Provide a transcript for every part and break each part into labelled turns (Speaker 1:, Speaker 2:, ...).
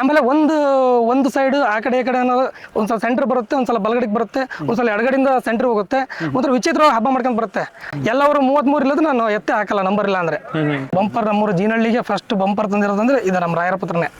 Speaker 1: ಆಮೇಲೆ ಒಂದು ಒಂದು ಸೈಡ್ ಆ ಕಡೆ ಈ ಕಡೆ ಅನ್ನೋದು ಒಂದ್ಸಲ ಸೆಂಟರ್ ಬರುತ್ತೆ ಒಂದ್ಸಲ ಬಲಗಡೆಗೆ ಬರುತ್ತೆ ಒಂದ್ಸಲ ಎಡಗಡೆಯಿಂದ ಸೆಂಟರ್ ಹೋಗುತ್ತೆ. ಒಂಥರ ವಿಚಿತ್ರವಾಗಿ ಹಬ್ಬ ಮಾಡ್ಕೊಂಡು ಬರುತ್ತೆ. ಎಲ್ಲವರು ಮೂವತ್ಮೂರು ಇಲ್ಲದ್ರೆ ನಾನು ಎತ್ತೆ ಹಾಕಲ್ಲ ನಂಬರ್ ಇಲ್ಲ ಅಂದ್ರೆ. ಬಂಪರ್ ನಮ್ಮೂರು ಜೀನಹಳ್ಳಿಗೆ ಫಸ್ಟ್ ಬಂಪರ್ ತಂದಿರೋದಂದ್ರೆ ಇದು ನಮ್ಮ ರಾಯರ ಪುತ್ರನೇ.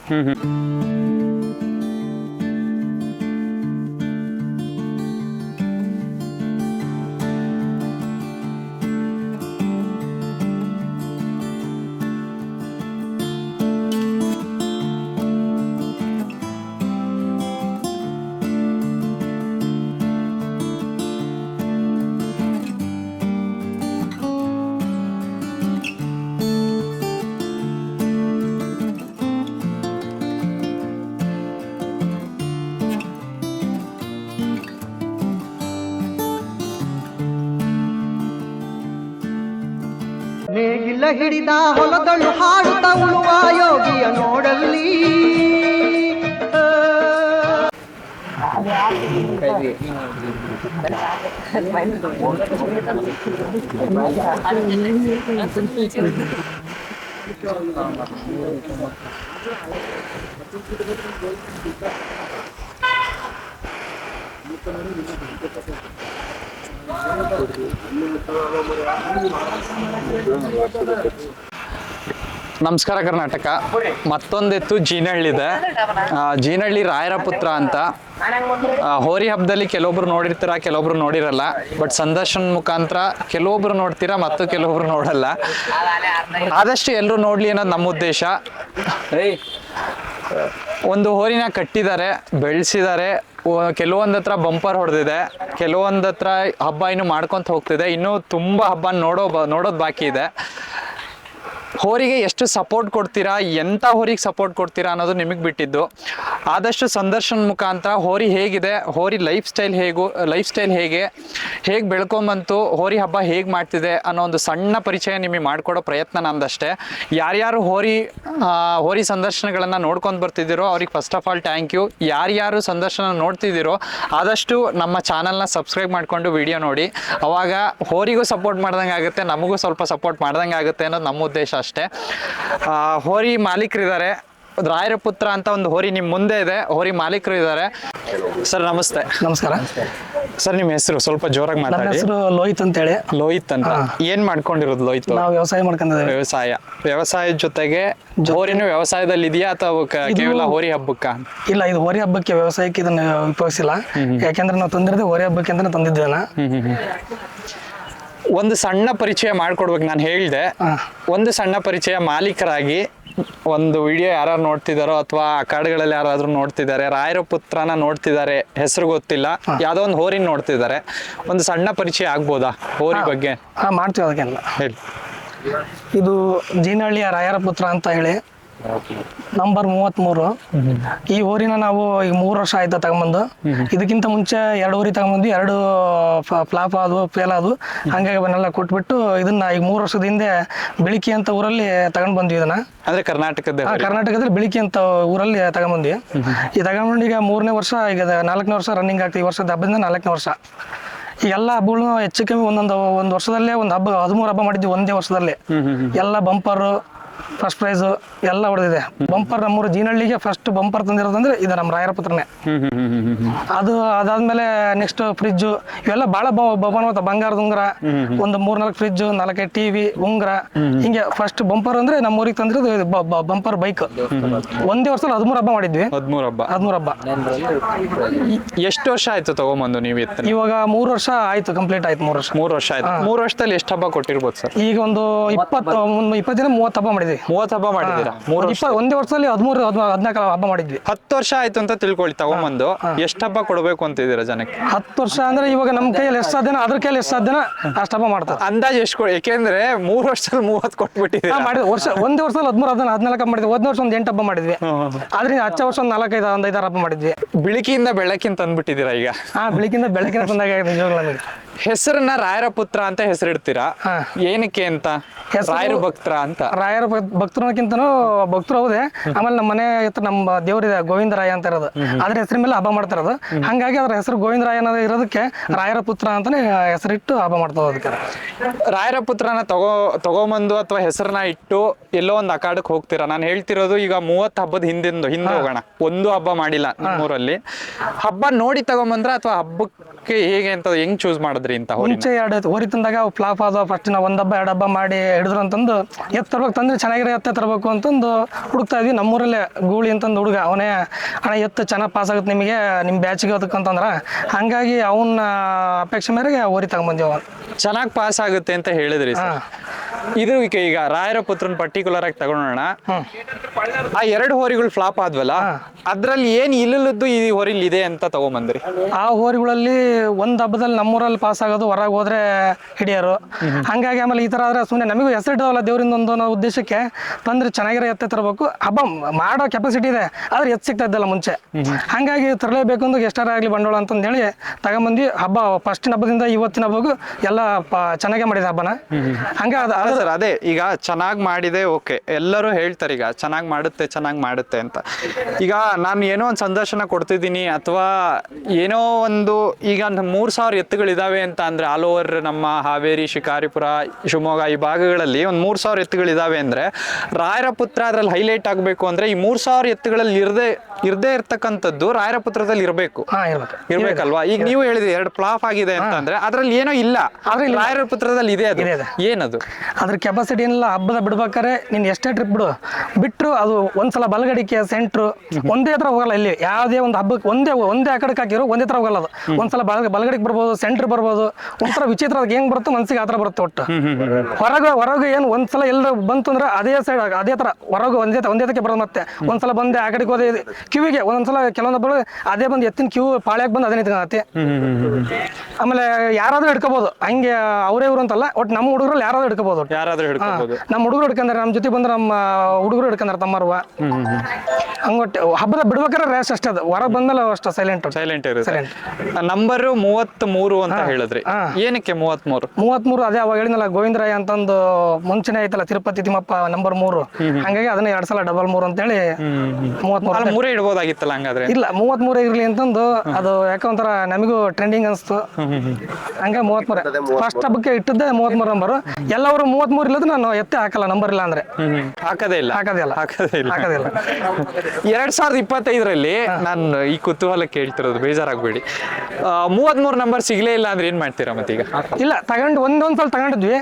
Speaker 2: ನೇಗಿಲ ಹಿಡಿದ ಹೊಲದಳು ಹಾಡುತ್ತ ಉಳುವ ಯೋಗಿಯ ನೋಡಲ್ಲಿ.
Speaker 3: ನಮಸ್ಕಾರ ಕರ್ನಾಟಕ. ಮತ್ತೊಂದೆತ್ತು ಜೀನಹಳ್ಳಿ ಇದೆ ಜೀನಹಳ್ಳಿ ರಾಯರ ಪುತ್ರ ಅಂತ. ಹೋರಿ ಹಬ್ಬದಲ್ಲಿ ಕೆಲವೊಬ್ರು ನೋಡಿರ್ತೀರ, ಕೆಲವೊಬ್ರು ನೋಡಿರಲ್ಲ. ಬಟ್ ಸಂದರ್ಶನ ಮುಖಾಂತರ ಕೆಲವೊಬ್ರು ನೋಡ್ತೀರಾ, ಮತ್ತು ಕೆಲವೊಬ್ರು ನೋಡಲ್ಲ. ಆದಷ್ಟು ಎಲ್ಲರೂ ನೋಡ್ಲಿ ಅನ್ನೋದು ನಮ್ಮ ಉದ್ದೇಶ. ಒಂದು ಹೋರಿನ ಕಟ್ಟಿದ್ದಾರೆ, ಬೆಳೆಸಿದ್ದಾರೆ. ಕೆಲವೊಂದತ್ರ ಬಂಪರ್ ಹೊಡೆದಿದೆ ಕೆಲವೊಂದತ್ರ ಹಬ್ಬ ಇನ್ನು ಮಾಡ್ಕೊತ ಹೋಗ್ತಿದೆ. ಇನ್ನೂ ತುಂಬ ಹಬ್ಬ ನೋಡೋ ನೋಡೋದು ಬಾಕಿ ಇದೆ. ಹೋರಿಗೆ ಎಷ್ಟು ಸಪೋರ್ಟ್ ಕೊಡ್ತೀರಾ ಎಂಥ ಹೋರಿಗೆ ಸಪೋರ್ಟ್ ಕೊಡ್ತೀರಾ ಅನ್ನೋದು ನಿಮಗೆ ಬಿಟ್ಟಿದ್ದು. ಆದಷ್ಟು ಸಂದರ್ಶನ ಮುಖಾಂತರ ಹೋರಿ ಹೇಗಿದೆ, ಹೋರಿ ಲೈಫ್ ಸ್ಟೈಲ್ ಹೇಗು ಲೈಫ್ ಸ್ಟೈಲ್ ಹೇಗೆ ಹೇಗೆ ಬೆಳ್ಕೊಂಬಂತು, ಹೋರಿ ಹಬ್ಬ ಹೇಗೆ ಮಾಡ್ತಿದೆ ಅನ್ನೋ ಒಂದು ಸಣ್ಣ ಪರಿಚಯ ನಿಮಗೆ ಮಾಡಿಕೊಡೋ ಪ್ರಯತ್ನ ನಂದಷ್ಟೇ. ಯಾರ್ಯಾರು ಹೋರಿ ಹೋರಿ ಸಂದರ್ಶನಗಳನ್ನು ನೋಡ್ಕೊಂಡು ಬರ್ತಿದ್ದೀರೋ ಅವ್ರಿಗೆ first of all thank you ಯಾರ್ಯಾರು ಸಂದರ್ಶನ ನೋಡ್ತಿದ್ದೀರೋ ಆದಷ್ಟು ನಮ್ಮ ಚಾನಲ್ನ ಸಬ್ಸ್ಕ್ರೈಬ್ ಮಾಡಿಕೊಂಡು ವಿಡಿಯೋ ನೋಡಿ. ಅವಾಗ ಹೋರಿಗೂ ಸಪೋರ್ಟ್ ಮಾಡ್ದಂಗೆ ಆಗುತ್ತೆ ನಮಗೂ ಸ್ವಲ್ಪ ಸಪೋರ್ಟ್ ಮಾಡ್ದಂಗೆ ಆಗುತ್ತೆ ಅನ್ನೋದು ನಮ್ಮ ಉದ್ದೇಶ. ಅಷ್ಟೇ. ಹೋರಿ ಮಾಲೀಕರಿದ್ದಾರೆ. ರಾಯರ ಪುತ್ರ ಅಂತ ಒಂದು ಹೋರಿ ನಿಮ್ಮ ಮುಂದೆ ಇದೆ. ಹೋರಿ ಮಾಲೀಕರು ಇದ್ದಾರೆ ಸರ್ ನಮಸ್ತೆ.
Speaker 1: ನಮಸ್ಕಾರ.
Speaker 3: ಸರ್ ನಿಮ್ಮ ಹೆಸರು ಸ್ವಲ್ಪ ಜೋರಾಗಿ
Speaker 1: ನನ್ನ
Speaker 3: ಮಾತಾಡಿ.
Speaker 1: ಹೆಸರು ಲೋಹಿತ್ ಅಂತೇಳಿ.
Speaker 3: ಲೋಹಿತ್ ಅಂತ. ಏನ್ ಮಾಡ್ಕೊಂಡಿರೋದು ಲೋಹಿತ್?
Speaker 1: ನಾವು ವ್ಯವಸಾಯ ಮಾಡ್ಕೊಂಡಿದ್ದೇವೆ.
Speaker 3: ವ್ಯವಸಾಯ. ವ್ಯವಸಾಯದ ಜೊತೆಗೆ ಹೋರಿನ ವ್ಯವಸಾಯದಲ್ಲಿ ಇದೆಯಾ ಅಥವಾ ಕ- ಕೇವಲ ಹೋರಿ ಹಬ್ಬಕ್ಕ?
Speaker 1: ಇಲ್ಲ ಇದು ಹೋರಿ ಹಬ್ಬಕ್ಕೆ ವ್ಯವಸಾಯಕ್ಕೆ ಇದನ್ನ ಉಪಯೋಗಿಸಿಲ್ಲ. ಯಾಕೆಂದ್ರೆ ನಾವು ತಂದಿರೋದೇ ಹೋರಿ ಹಬ್ಬಕ್ಕೆ ಅಂತ ತಂದಿದ್ದೇನೆ.
Speaker 3: ಒಂದು ಸಣ್ಣ ಪರಿಚಯ ಮಾಡ್ಕೊಡ್ಬೇಕು ನಾನು ಹೇಳಿದೆ. ಒಂದು ಸಣ್ಣ ಪರಿಚಯ ಮಾಲೀಕರಾಗಿ ಒಂದು ವಿಡಿಯೋ ಯಾರು ನೋಡ್ತಿದಾರೋ ಅಥವಾ ಕಾಡುಗಳಲ್ಲಿ ಯಾರಾದ್ರೂ ನೋಡ್ತಿದ್ದಾರೆ ರಾಯರ ಪುತ್ರನ ನೋಡ್ತಿದ್ದಾರೆ ಹೆಸರು ಗೊತ್ತಿಲ್ಲ ಯಾವ್ದೋ ಒಂದು ಹೋರಿನ ನೋಡ್ತಿದ್ದಾರೆ ಒಂದು ಸಣ್ಣ ಪರಿಚಯ ಆಗ್ಬೋದಾ ಹೋರಿ ಬಗ್ಗೆ?
Speaker 1: ಹಾ ಮಾಡ್ತೀವಿ ಅದಕ್ಕೆಲ್ಲ.
Speaker 3: ಹೇಳಿ.
Speaker 1: ಇದು ಜೀನಹಳ್ಳಿಯ ರಾಯರ ಪುತ್ರ ಅಂತ ಹೇಳಿ ನಂಬರ್ ಮೂವತ್ಮೂರು. ಈ ಊರಿನ ನಾವು ಈಗ ಮೂರು ವರ್ಷ ಆಯ್ತು ತಗೊಂಬಂದು. ಇದಕ್ಕಿಂತ ಮುಂಚೆ ಎರಡು ಊರಿ ತಗೊಂಬಂದು ಎರಡು ಫ್ಲಾಪ್ ಆದವು ಫೇಲ್ ಆದವು. ಹಂಗಾಗಿ ಅವನ್ನೆಲ್ಲ ಕೊಟ್ಬಿಟ್ಟು ಇದನ್ನ ಈಗ ಮೂರು ವರ್ಷದ ಹಿಂದೆ ಬಿಳಿಕೆ ಅಂತ ಊರಲ್ಲಿ ತಗೊಂಡ್ ಬಂದ್ವಿ ಇದನ್ನ.
Speaker 3: ಅಂದ್ರೆ ಕರ್ನಾಟಕದ
Speaker 1: ಆ, ಕರ್ನಾಟಕದಲ್ಲಿ ಬಿಳಿಕೆ ಅಂತ ಊರಲ್ಲಿ ತಗೊಂಬಂದ್ವಿ. ಈ ತಗೊಂಡ್ಬಂದು ಈಗ ಮೂರನೇ ವರ್ಷ ಈಗ ನಾಲ್ಕನೇ ವರ್ಷ ರನ್ನಿಂಗ್ ಆಗ್ತದೆ ಈ ವರ್ಷದ ಹಬ್ಬದಿಂದ ನಾಲ್ಕನೇ ವರ್ಷ. ಈ ಎಲ್ಲ ಹಬ್ಬಗಳು ಹೆಚ್ಚು ಕಮ್ಮಿ ಒಂದೊಂದು ಒಂದು ವರ್ಷದಲ್ಲೇ ಒಂದು ಹಬ್ಬ ಹದಿಮೂರು ಹಬ್ಬ ಮಾಡಿದ್ವಿ ಒಂದೇ ವರ್ಷದಲ್ಲಿ. ಎಲ್ಲ ಬಂಪರ್ ಫಸ್ಟ್ ಪ್ರೈಸ್ ಎಲ್ಲ ಹೊಡೆದಿದೆ. ಬಂಪರ್ ನಮ್ಮೂರು ಜೀನಹಳ್ಳಿಗೆ ಫಸ್ಟ್ ಬಂಪರ್ ತಂದಿರೋದಂದ್ರೆ ಇದು ನಮ್ಮ ರಾಯರ ಪುತ್ರನೇ ಅದು ಅದಾದ್ಮೇಲೆ ನೆಕ್ಸ್ಟ್ ಫ್ರಿಜ್ ಇವೆಲ್ಲ ಬಹಳ ಬಹುಮಾನ ಬಂಗಾರದ ಉಂಗ್ರ ಒಂದು ಮೂರ್ನಾಲ್ಕು ಫ್ರಿಜ್ ನಾಲ್ಕೈದು ಟಿವಿ ಉಂಗ್ರ. ಹಿಂಗೆ ಫಸ್ಟ್ ಬಂಪರ್ ಅಂದ್ರೆ ನಮ್ಮೂರಿಗೆ ತಂದಿರೋದು ಬಂಪರ್ ಬೈಕ್ ಒಂದೇ ವರ್ಷದಲ್ಲಿ ಹದಿಮೂರು ಹಬ್ಬ ಮಾಡಿದ್ವಿ.
Speaker 3: ಹದಿಮೂರು ಹಬ್ಬ.
Speaker 1: ಹದಿಮೂರು ಹಬ್ಬ.
Speaker 3: ಎಷ್ಟು ವರ್ಷ ಆಯ್ತು ತಗೊಂಬಂದು ನೀವು
Speaker 1: ಇವಾಗ ಮೂರು ವರ್ಷ ಆಯ್ತು ಕಂಪ್ಲೀಟ್ ಆಯ್ತು ಮೂರು ವರ್ಷ.
Speaker 3: ಮೂರು ವರ್ಷ ಆಯ್ತು. ಮೂರು ವರ್ಷದಲ್ಲಿ ಎಷ್ಟು ಹಬ್ಬ ಕೊಟ್ಟಿರ್ಬೋದು ಸರ್?
Speaker 1: ಈಗ ಒಂದು ಇಪ್ಪತ್ತು ಒಂದು ಇಪ್ಪತ್ತು ದಿನ ಮೂವತ್ತು ಹಬ್ಬ ಮಾಡಿದ್ವಿ.
Speaker 3: ಮೂವತ್ತು ಹಬ್ಬ ಮಾಡಿದ್ದೀರಾ? ಮೂರು ವರ್ಷ.
Speaker 1: ಇಪ್ಪ ಒಂದೇ ವರ್ಷದಲ್ಲಿ ಹದಿಮೂರು ಹದಿನಾಲ್ಕು ಹಬ್ಬ ಮಾಡಿದ್ವಿ.
Speaker 3: ಹತ್ತು ವರ್ಷ ಆಯ್ತು ಅಂತ ತಿಳ್ಕೊಳ್ಳಿ ತಗೊಂಬಂದು ಎಷ್ಟು ಹಬ್ಬ ಕೊಡ್ಬೇಕು ಅಂತಿದ್ದೀರಾ ಜನಕ್ಕೆ?
Speaker 1: ಹತ್ತು ವರ್ಷ ಅಂದ್ರೆ ಇವಾಗ ನಮ್ಮ ಕೈಯಲ್ಲಿ ಎಷ್ಟು ಸಾಧ್ಯನ ಅದ್ರ ಕೈಯಲ್ಲಿ ಎಷ್ಟು ಸಾಧ್ಯನ ಅಷ್ಟು ಹಬ್ಬ ಮಾಡ್ತಾರೆ.
Speaker 3: ಅಂದಾಜು ಎಷ್ಟು ಕೊಡಿ ಯಾಕೆಂದ್ರೆ ಮೂರು ವರ್ಷದಲ್ಲಿ ಮೂವತ್ತು ಕೊಟ್ಬಿಟ್ಟಿದ್ದೀರಾ?
Speaker 1: ಮಾಡಿದ್ವಿ. ವರ್ಷ ಒಂದೇ ವರ್ಷದಲ್ಲಿ ಹದಿಮೂರು ಹದಿನಾಲ್ಕು ಹದಿನಾಲ್ಕು ಹಬ್ಬ ಮಾಡಿದ್ವಿ. ಒಂದೇ ವರ್ಷ ಒಂದು ಎಂಟು ಹಬ್ಬ ಮಾಡಿದ್ವಿ. ಆದ್ರಿಂದ ಹಚ್ಚ ವರ್ಷ ಒಂದು ನಾಲ್ಕೈದು ಒಂದು ಐದಾರು ಹಬ್ಬ ಮಾಡಿದ್ವಿ.
Speaker 3: ಬಿಳಿಕಿಯಿಂದ ಬೆಳಕಿನ ತಂದ್ಬಿಟ್ಟಿದ್ದೀರಾ ಈಗ?
Speaker 1: ಹಾ ಬೆಳಕಿಂದ ಬೆಳಕಿನ ತಂದಾಗ ನಿಜವಾಗ್ಲೂ ನಮಗೆ.
Speaker 3: ಹೆಸರನ್ನ ರಾಯರ ಪುತ್ರ ಅಂತ ಹೆಸರಿಡ್ತೀರಾ?
Speaker 1: ಹಾ.
Speaker 3: ಏನಕ್ಕೆ ಅಂತ?
Speaker 1: ಹೆಸರು-
Speaker 3: ರಾಯರ ಭಕ್ತರ ಅಂತ.
Speaker 1: ರಾಯರ ಭಕ್ತ ಭಕ್ತರು ಹೌದೇ. ಆಮೇಲೆ ನಮ್ಮ ಮನೆ ಹತ್ರ ನಮ್ಮ ದೇವರಿದೆ ಗೋವಿಂದರಾಯ ಅಂತ ಇರೋದು. ಅದ್ರ ಹೆಸರಿನ ಮೇಲೆ ಹಬ್ಬ ಮಾಡ್ತಾರದು ಹಂಗಾಗಿ ಅದ್ರ ಹೆಸರು ಗೋವಿಂದರಾಯ ಅನ್ನೋದು ಇರೋದಕ್ಕೆ ರಾಯರ ಪುತ್ರ ಅಂತಾನೆ ಹೆಸರಿಟ್ಟು ಹಬ್ಬ ಮಾಡ್ತಾ ಅದಕ್ಕೆ.
Speaker 3: ರಾಯರ ಪುತ್ರನ ತಗೋ ತಗೊಂಬಂದು ಅಥವಾ ಹೆಸರನ್ನ ಇಟ್ಟು ಎಲ್ಲೋ ಒಂದು ಅಖಾಡಕ್ಕೆ ಹೋಗ್ತೀರಾ? ನಾನು ಹೇಳ್ತಿರೋದು ಈಗ ಮೂವತ್ತು ಹಬ್ಬದ ಹಿಂದಿಂದು ಹಿಂದೆ ಹೋಗೋಣ. ಒಂದು ಹಬ್ಬ ಮಾಡಿಲ್ಲ ನಮ್ಮೂರಲ್ಲಿ. ಹಬ್ಬ ನೋಡಿ ತಗೊಂಬಂದ್ರ ಅಥವಾ ಹಬ್ಬಕ್ಕೆ ಹೇಗೆ ಅಂತ ಹೆಂಗ್ ಚೂಸ್ ಮಾಡಿದ್ರಿ ಅಂತ
Speaker 1: ಮುಂಚೆ ಎರಡು ಹೋರಿ ತಂದಾಗ ಫ್ಲಾಪ್ ಆದ ಫಸ್ಟ್ ನಾವು ಒಂದು ಹಬ್ಬ ಎರಡು ಹಬ್ಬ ಮಾಡಿ ಹಿಡಿದ್ರು ಅಂತಂದು ತರ್ಬೇಕು ತಂದ್ರೆ ಚೆನ್ನಾಗಿರೋ ಎತ್ತ ತರಬೇಕು ಅಂತಂದು ಹುಡುಕ್ತಾ ಇದ್ವಿ. ನಮ್ಮೂರಲ್ಲೇ ಗೂಳಿ ಅಂತಂದು ಹುಡುಗ. ಅವನೇ ಅಣ್ಣ ಎತ್ತು ಚೆನ್ನಾಗಿ ಪಾಸ್ ಆಗುತ್ತೆ ನಿಮಗೆ. ನಿಮ್ಮ ಬ್ಯಾಚಿಗೆ ಅದಕ್ಕಂತಂದ್ರೆ ಹಂಗಾಗಿ ಅವನ್ನ ಅಪೇಕ್ಷೆ ಮೇರೆಗೆ ಹೋರಿ ಅವನು
Speaker 3: ಚೆನ್ನಾಗಿ ಪಾಸ್ ಆಗುತ್ತೆ ಅಂತ ಹೇಳಿದ್ರಿ ಸರ್. ಇದು ಈಗ ಈಗ ರಾಯರ ಪುತ್ರನ್ ಪರ್ಟಿಕ್ಯುಲರ್ ಆಗಿ ತಗೊಳೋಣ. ಆ ಎರಡು ಹೋರಿಗಳು ಫ್ಲಾಪ್ ಆದ್ವಲ್ಲ? ಅದ್ರಲ್ಲಿ ಏನ್ ಇಲ್ಲದ್ದು ಈ ಹೋರಿಲ್ ಇದೆ ಅಂತ ತಗೊಂಬಂದ್ರಿ?
Speaker 1: ಆ ಹೋರಿಗಳಲ್ಲಿ ಒಂದು ಹಬ್ಬದಲ್ಲಿ ನಮ್ಮೂರಲ್ಲಿ ಪಾಸ್ ಆಗೋದು ಹೊರಗೆ ಹೋದ್ರೆ ಹಿಡಿಯರು. ಹಂಗಾಗಿ ಆಮೇಲೆ ಈ ಥರ ಆದರೆ ಸುಮ್ಮನೆ ನಮಗೂ ಹೆಸರಿಡೋಲ್ಲ ದೇವರಿಂದ ಒಂದು ಅನ್ನೋ ಉದ್ದೇಶಕ್ಕೆ. ತಂದ್ರೆ ಚೆನ್ನಾಗಿರೋ ಎತ್ತ ತರಬೇಕು. ಹಬ್ಬ ಮಾಡೋ ಕೆಪಾಸಿಟಿ ಇದೆ ಆದ್ರೆ ಎತ್ತು ಸಿಗ್ತಾ ಇದ್ದಲ್ಲ ಮುಂಚೆ. ಹಂಗಾಗಿ ತರಲೇಬೇಕು ಅಂದ್ರೆ ಎಷ್ಟಾರ ಆಗಲಿ ಬಂಡವಾಳ ಅಂತಂದು ಹೇಳಿ ತಗೊಂಬಂದ್ವಿ. ಹಬ್ಬ ಫಸ್ಟ್ ಹಬ್ಬದಿಂದ ಇವತ್ತಿನ ಹಬ್ಬಗೂ ಎಲ್ಲ ಚೆನ್ನಾಗೆ ಚೆನ್ನಾಗೇ ಮಾಡಿದೆ ಹಬ್ಬನ. ಹಂಗ
Speaker 3: ಸರ್ ಅದೇ ಈಗ ಚೆನ್ನಾಗಿ ಮಾಡಿದೆ ಓಕೆ. ಎಲ್ಲರೂ ಹೇಳ್ತಾರೆ ಈಗ ಚೆನ್ನಾಗಿ ಮಾಡುತ್ತೆ ಚೆನ್ನಾಗಿ ಮಾಡುತ್ತೆ ಅಂತ. ಈಗ ನಾನು ಏನೋ ಒಂದು ಸಂದರ್ಶನ ಕೊಡ್ತಿದ್ದೀನಿ ಅಥವಾ ಏನೋ ಒಂದು ಈಗ ಮೂರು ಸಾವಿರ ಎತ್ತುಗಳಿದಾವೆ ಅಂತ ಅಂದ್ರೆ ಆಲ್ ಓವರ್ ನಮ್ಮ ಹಾವೇರಿ ಶಿಕಾರಿಪುರ ಶಿವಮೊಗ್ಗ ಈ ಭಾಗಗಳಲ್ಲಿ ಒಂದು ಮೂರು ಸಾವಿರ ಎತ್ತುಗಳಿದಾವೆ ಅಂದ್ರೆ ರಾಯರ ಪುತ್ರ ಅದ್ರಲ್ಲಿ ಹೈಲೈಟ್ ಆಗಬೇಕು ಅಂದ್ರೆ ಈ ಮೂರ್ ಸಾವಿರ ಎತ್ತುಗಳಲ್ಲಿ ಇರದೆ ಇರದೇ ಇರ್ತಕ್ಕಂಥದ್ದು ರಾಯರ ಪುತ್ರದಲ್ಲಿ ಇರಬೇಕು. ಇರ್ಬೇಕಲ್ವಾ? ಈಗ ನೀವು ಹೇಳಿದ್ರಿ ಎರಡು ಫ್ಲಾಫ್ ಆಗಿದೆ ಅಂತಂದ್ರೆ ಅದ್ರಲ್ಲಿ ಏನೋ ಇಲ್ಲ. ರಾಯರ ಪುತ್ರದಲ್ಲಿ ಇದೆ ಅದು. ಏನದು?
Speaker 1: ಅದ್ರ ಕೆಪಾಸಿಟಿ ಏನಿಲ್ಲ ಹಬ್ಬದ ಬಿಡ್ಬೇಕಾರೆ ನೀನ್ ಎಷ್ಟೇ ಟ್ರಿಪ್ ಬಿಡು ಬಿಟ್ಟರು ಅದು ಒಂದ್ಸಲ ಬಲಗಡಿಕೆ ಸೆಂಟ್ರು ಒಂದೇ ಹತ್ರ ಹೋಗಲ್ಲ ಇಲ್ಲಿ. ಯಾವುದೇ ಒಂದು ಹಬ್ಬಕ್ಕೆ ಒಂದೇ ಒಂದೇ ಆ ಕಡೆಗೆ ಹಾಕಿರೋ ಒಂದೇ ತರ ಹೋಗಲ್ಲ ಅದು. ಒಂದ್ಸಲ ಬಲ ಬಲಗಡಿಗೆ ಬರ್ಬೋದು ಸೆಂಟ್ರ್ ಬರ್ಬೋದು ಒಂಥರ ವಿಚಿತ್ರ ಅದಕ್ಕೆ ಹೆಂಗ್ ಬರುತ್ತೋ ಮನ್ಸಿಗೆ ಆತರ ಬರುತ್ತೆ ಒಟ್ಟು. ಹೊರಗೆ ಹೊರಗೆ ಏನು ಒಂದ್ಸಲ ಎಲ್ಲ ಬಂತು ಅಂದ್ರೆ ಅದೇ ಸೈಡ್ ಅದೇ ತರ, ಹೊರಗೆ ಒಂದೇ ಒಂದೇ ತಕ್ಕೆ ಬರೋದು ಮತ್ತೆ. ಒಂದ್ಸಲ ಬಂದೆ, ಆ ಕಡೆಗೆ ಹೋದೆ ಕಿವಿಗೆ, ಒಂದೊಂದ್ಸಲ ಕೆಲವೊಂದೊಬ್ಬರು ಅದೇ ಬಂದು ಎತ್ತಿನ ಕ್ಯೂ ಪಾಳ್ಯಾಗ ಬಂದು ಅದೇ ನಿಂತ್ಕೊಂಡತ್ತೆ ಆಮೇಲೆ ಯಾರಾದ್ರೂ ಹಿಡ್ಕೋಬಹುದು ಹಂಗೆ ಅವರೇ ಇವ್ರು ಅಂತಲ್ಲ ಒಟ್ ನಮ್ಮ ಹುಡುಗರಲ್ಲಿ ಯಾರಾದ್ರೂ ಹಿಡ್ಕೋಬಹುದು.
Speaker 3: ಯಾರಾದ್ರೂ ಹಿಡ್ಕೋಬಹುದು
Speaker 1: ನಮ್ಮ ಹುಡುಗರು ಹಿಡ್ಕಂದ್ರೆ ನಮ್ಮ ಜೊತೆ ಬಂದ್ರೆ ನಮ್ಮ ಹುಡುಗರು ಹಿಡ್ಕಂದ್ರೆ ತಮ್ಮರುವ ಹಂಗೊಟ್ಟೆ ಹಬ್ಬದ ಬಿಡ್ಬೇಕಾದ್ರೆ ರ್ಯಾಶ್ ಅಷ್ಟೇ ಅದು. ಹೊರಗೆ ಬಂದಲ್ಲ ಅಷ್ಟು ಸೈಲೆಂಟ್
Speaker 3: ಸೈಲೆಂಟ್ ಇರುತ್ತೆ. ನಂಬರ್ ಮೂವತ್ತ್ ಮೂರು ಅಂತ ಹೇಳಿದ್ರಿ. ಏನಕ್ಕೆ ಮೂವತ್ತ್ ಮೂರು
Speaker 1: ಮೂವತ್ಮೂರು ಅದೇ ಅವಾಗ ಹೇಳಿದ್ನಲ್ಲ ಗೋವಿಂದರಾಯ ಅಂತಂದು ಮುಂಚೆನೆ ಐತಲ್ಲ ತಿರುಪತಿ ತಿಮ್ಮಪ್ಪ ನಂಬರ್ ಮೂರು. ಹಂಗಾಗಿ ಅದನ್ನ ಎರಡ್ ಸಲ ಡಬಲ್ ಮೂರು ಅಂತೇಳಿ ಮೂವತ್ತ್
Speaker 3: ಮೂರು ಮೂರೇ ಇಡ್ಬೋದಾಗಿತ್ತಲ್ಲ ಹಂಗಾದ್ರೆ?
Speaker 1: ಇಲ್ಲ ಮೂವತ್ಮೂರು ಇರ್ಲಿ ಅಂತಂದು ಅದು ಯಾಕಂತರ ಒಂಥರ ನಮಗೂ ಟ್ರೆಂಡಿಂಗ್ ಅನಿಸ್ತು. ಹಂಗೆ ಮೂವತ್ಮೂರು. ಫಸ್ಟ್ ಹಬ್ಬಕ್ಕೆ ಇಟ್ಟದ್ದೆ ಮೂವತ್ಮೂರು ನಂಬರು ಎಲ್ಲವರು ಮೂವತ್ಮೂರು ಇಲ್ಲದ ನಾನು ಎತ್ತೆ ಹಾಕಲ್ಲ ನಂಬರ್ ಇಲ್ಲ ಅಂದ್ರೆ.
Speaker 3: ಹಾಕದೇ ಇಲ್ಲ.
Speaker 1: ಹಾಕೋದೇ ಇಲ್ಲ.
Speaker 3: ಹಾಕದೇ ಇಲ್ಲ.
Speaker 1: ಹಾಕೋದಿಲ್ಲ
Speaker 3: ಎರಡ್ ಸಾವಿರದ ಇಪ್ಪತ್ತೈದರಲ್ಲಿ ನಾನು ಈ ಕುತೂಹಲ ಕೇಳ್ತಿರೋದು ಬೇಜಾರಾಗ್ಬೇಡಿ. ಮೂವತ್ಮೂರು ನಂಬರ್ ಸಿಗ್ಲೇ ಇಲ್ಲ ಅಂದ್ರೆ ಏನ್ ಮಾಡ್ತೀರಾ ಮತ್ತೀಗ?
Speaker 1: ಇಲ್ಲ ತಗೊಂಡು ಒಂದೊಂದ್ಸಲ ತಗೊಂಡಿದ್ವಿ.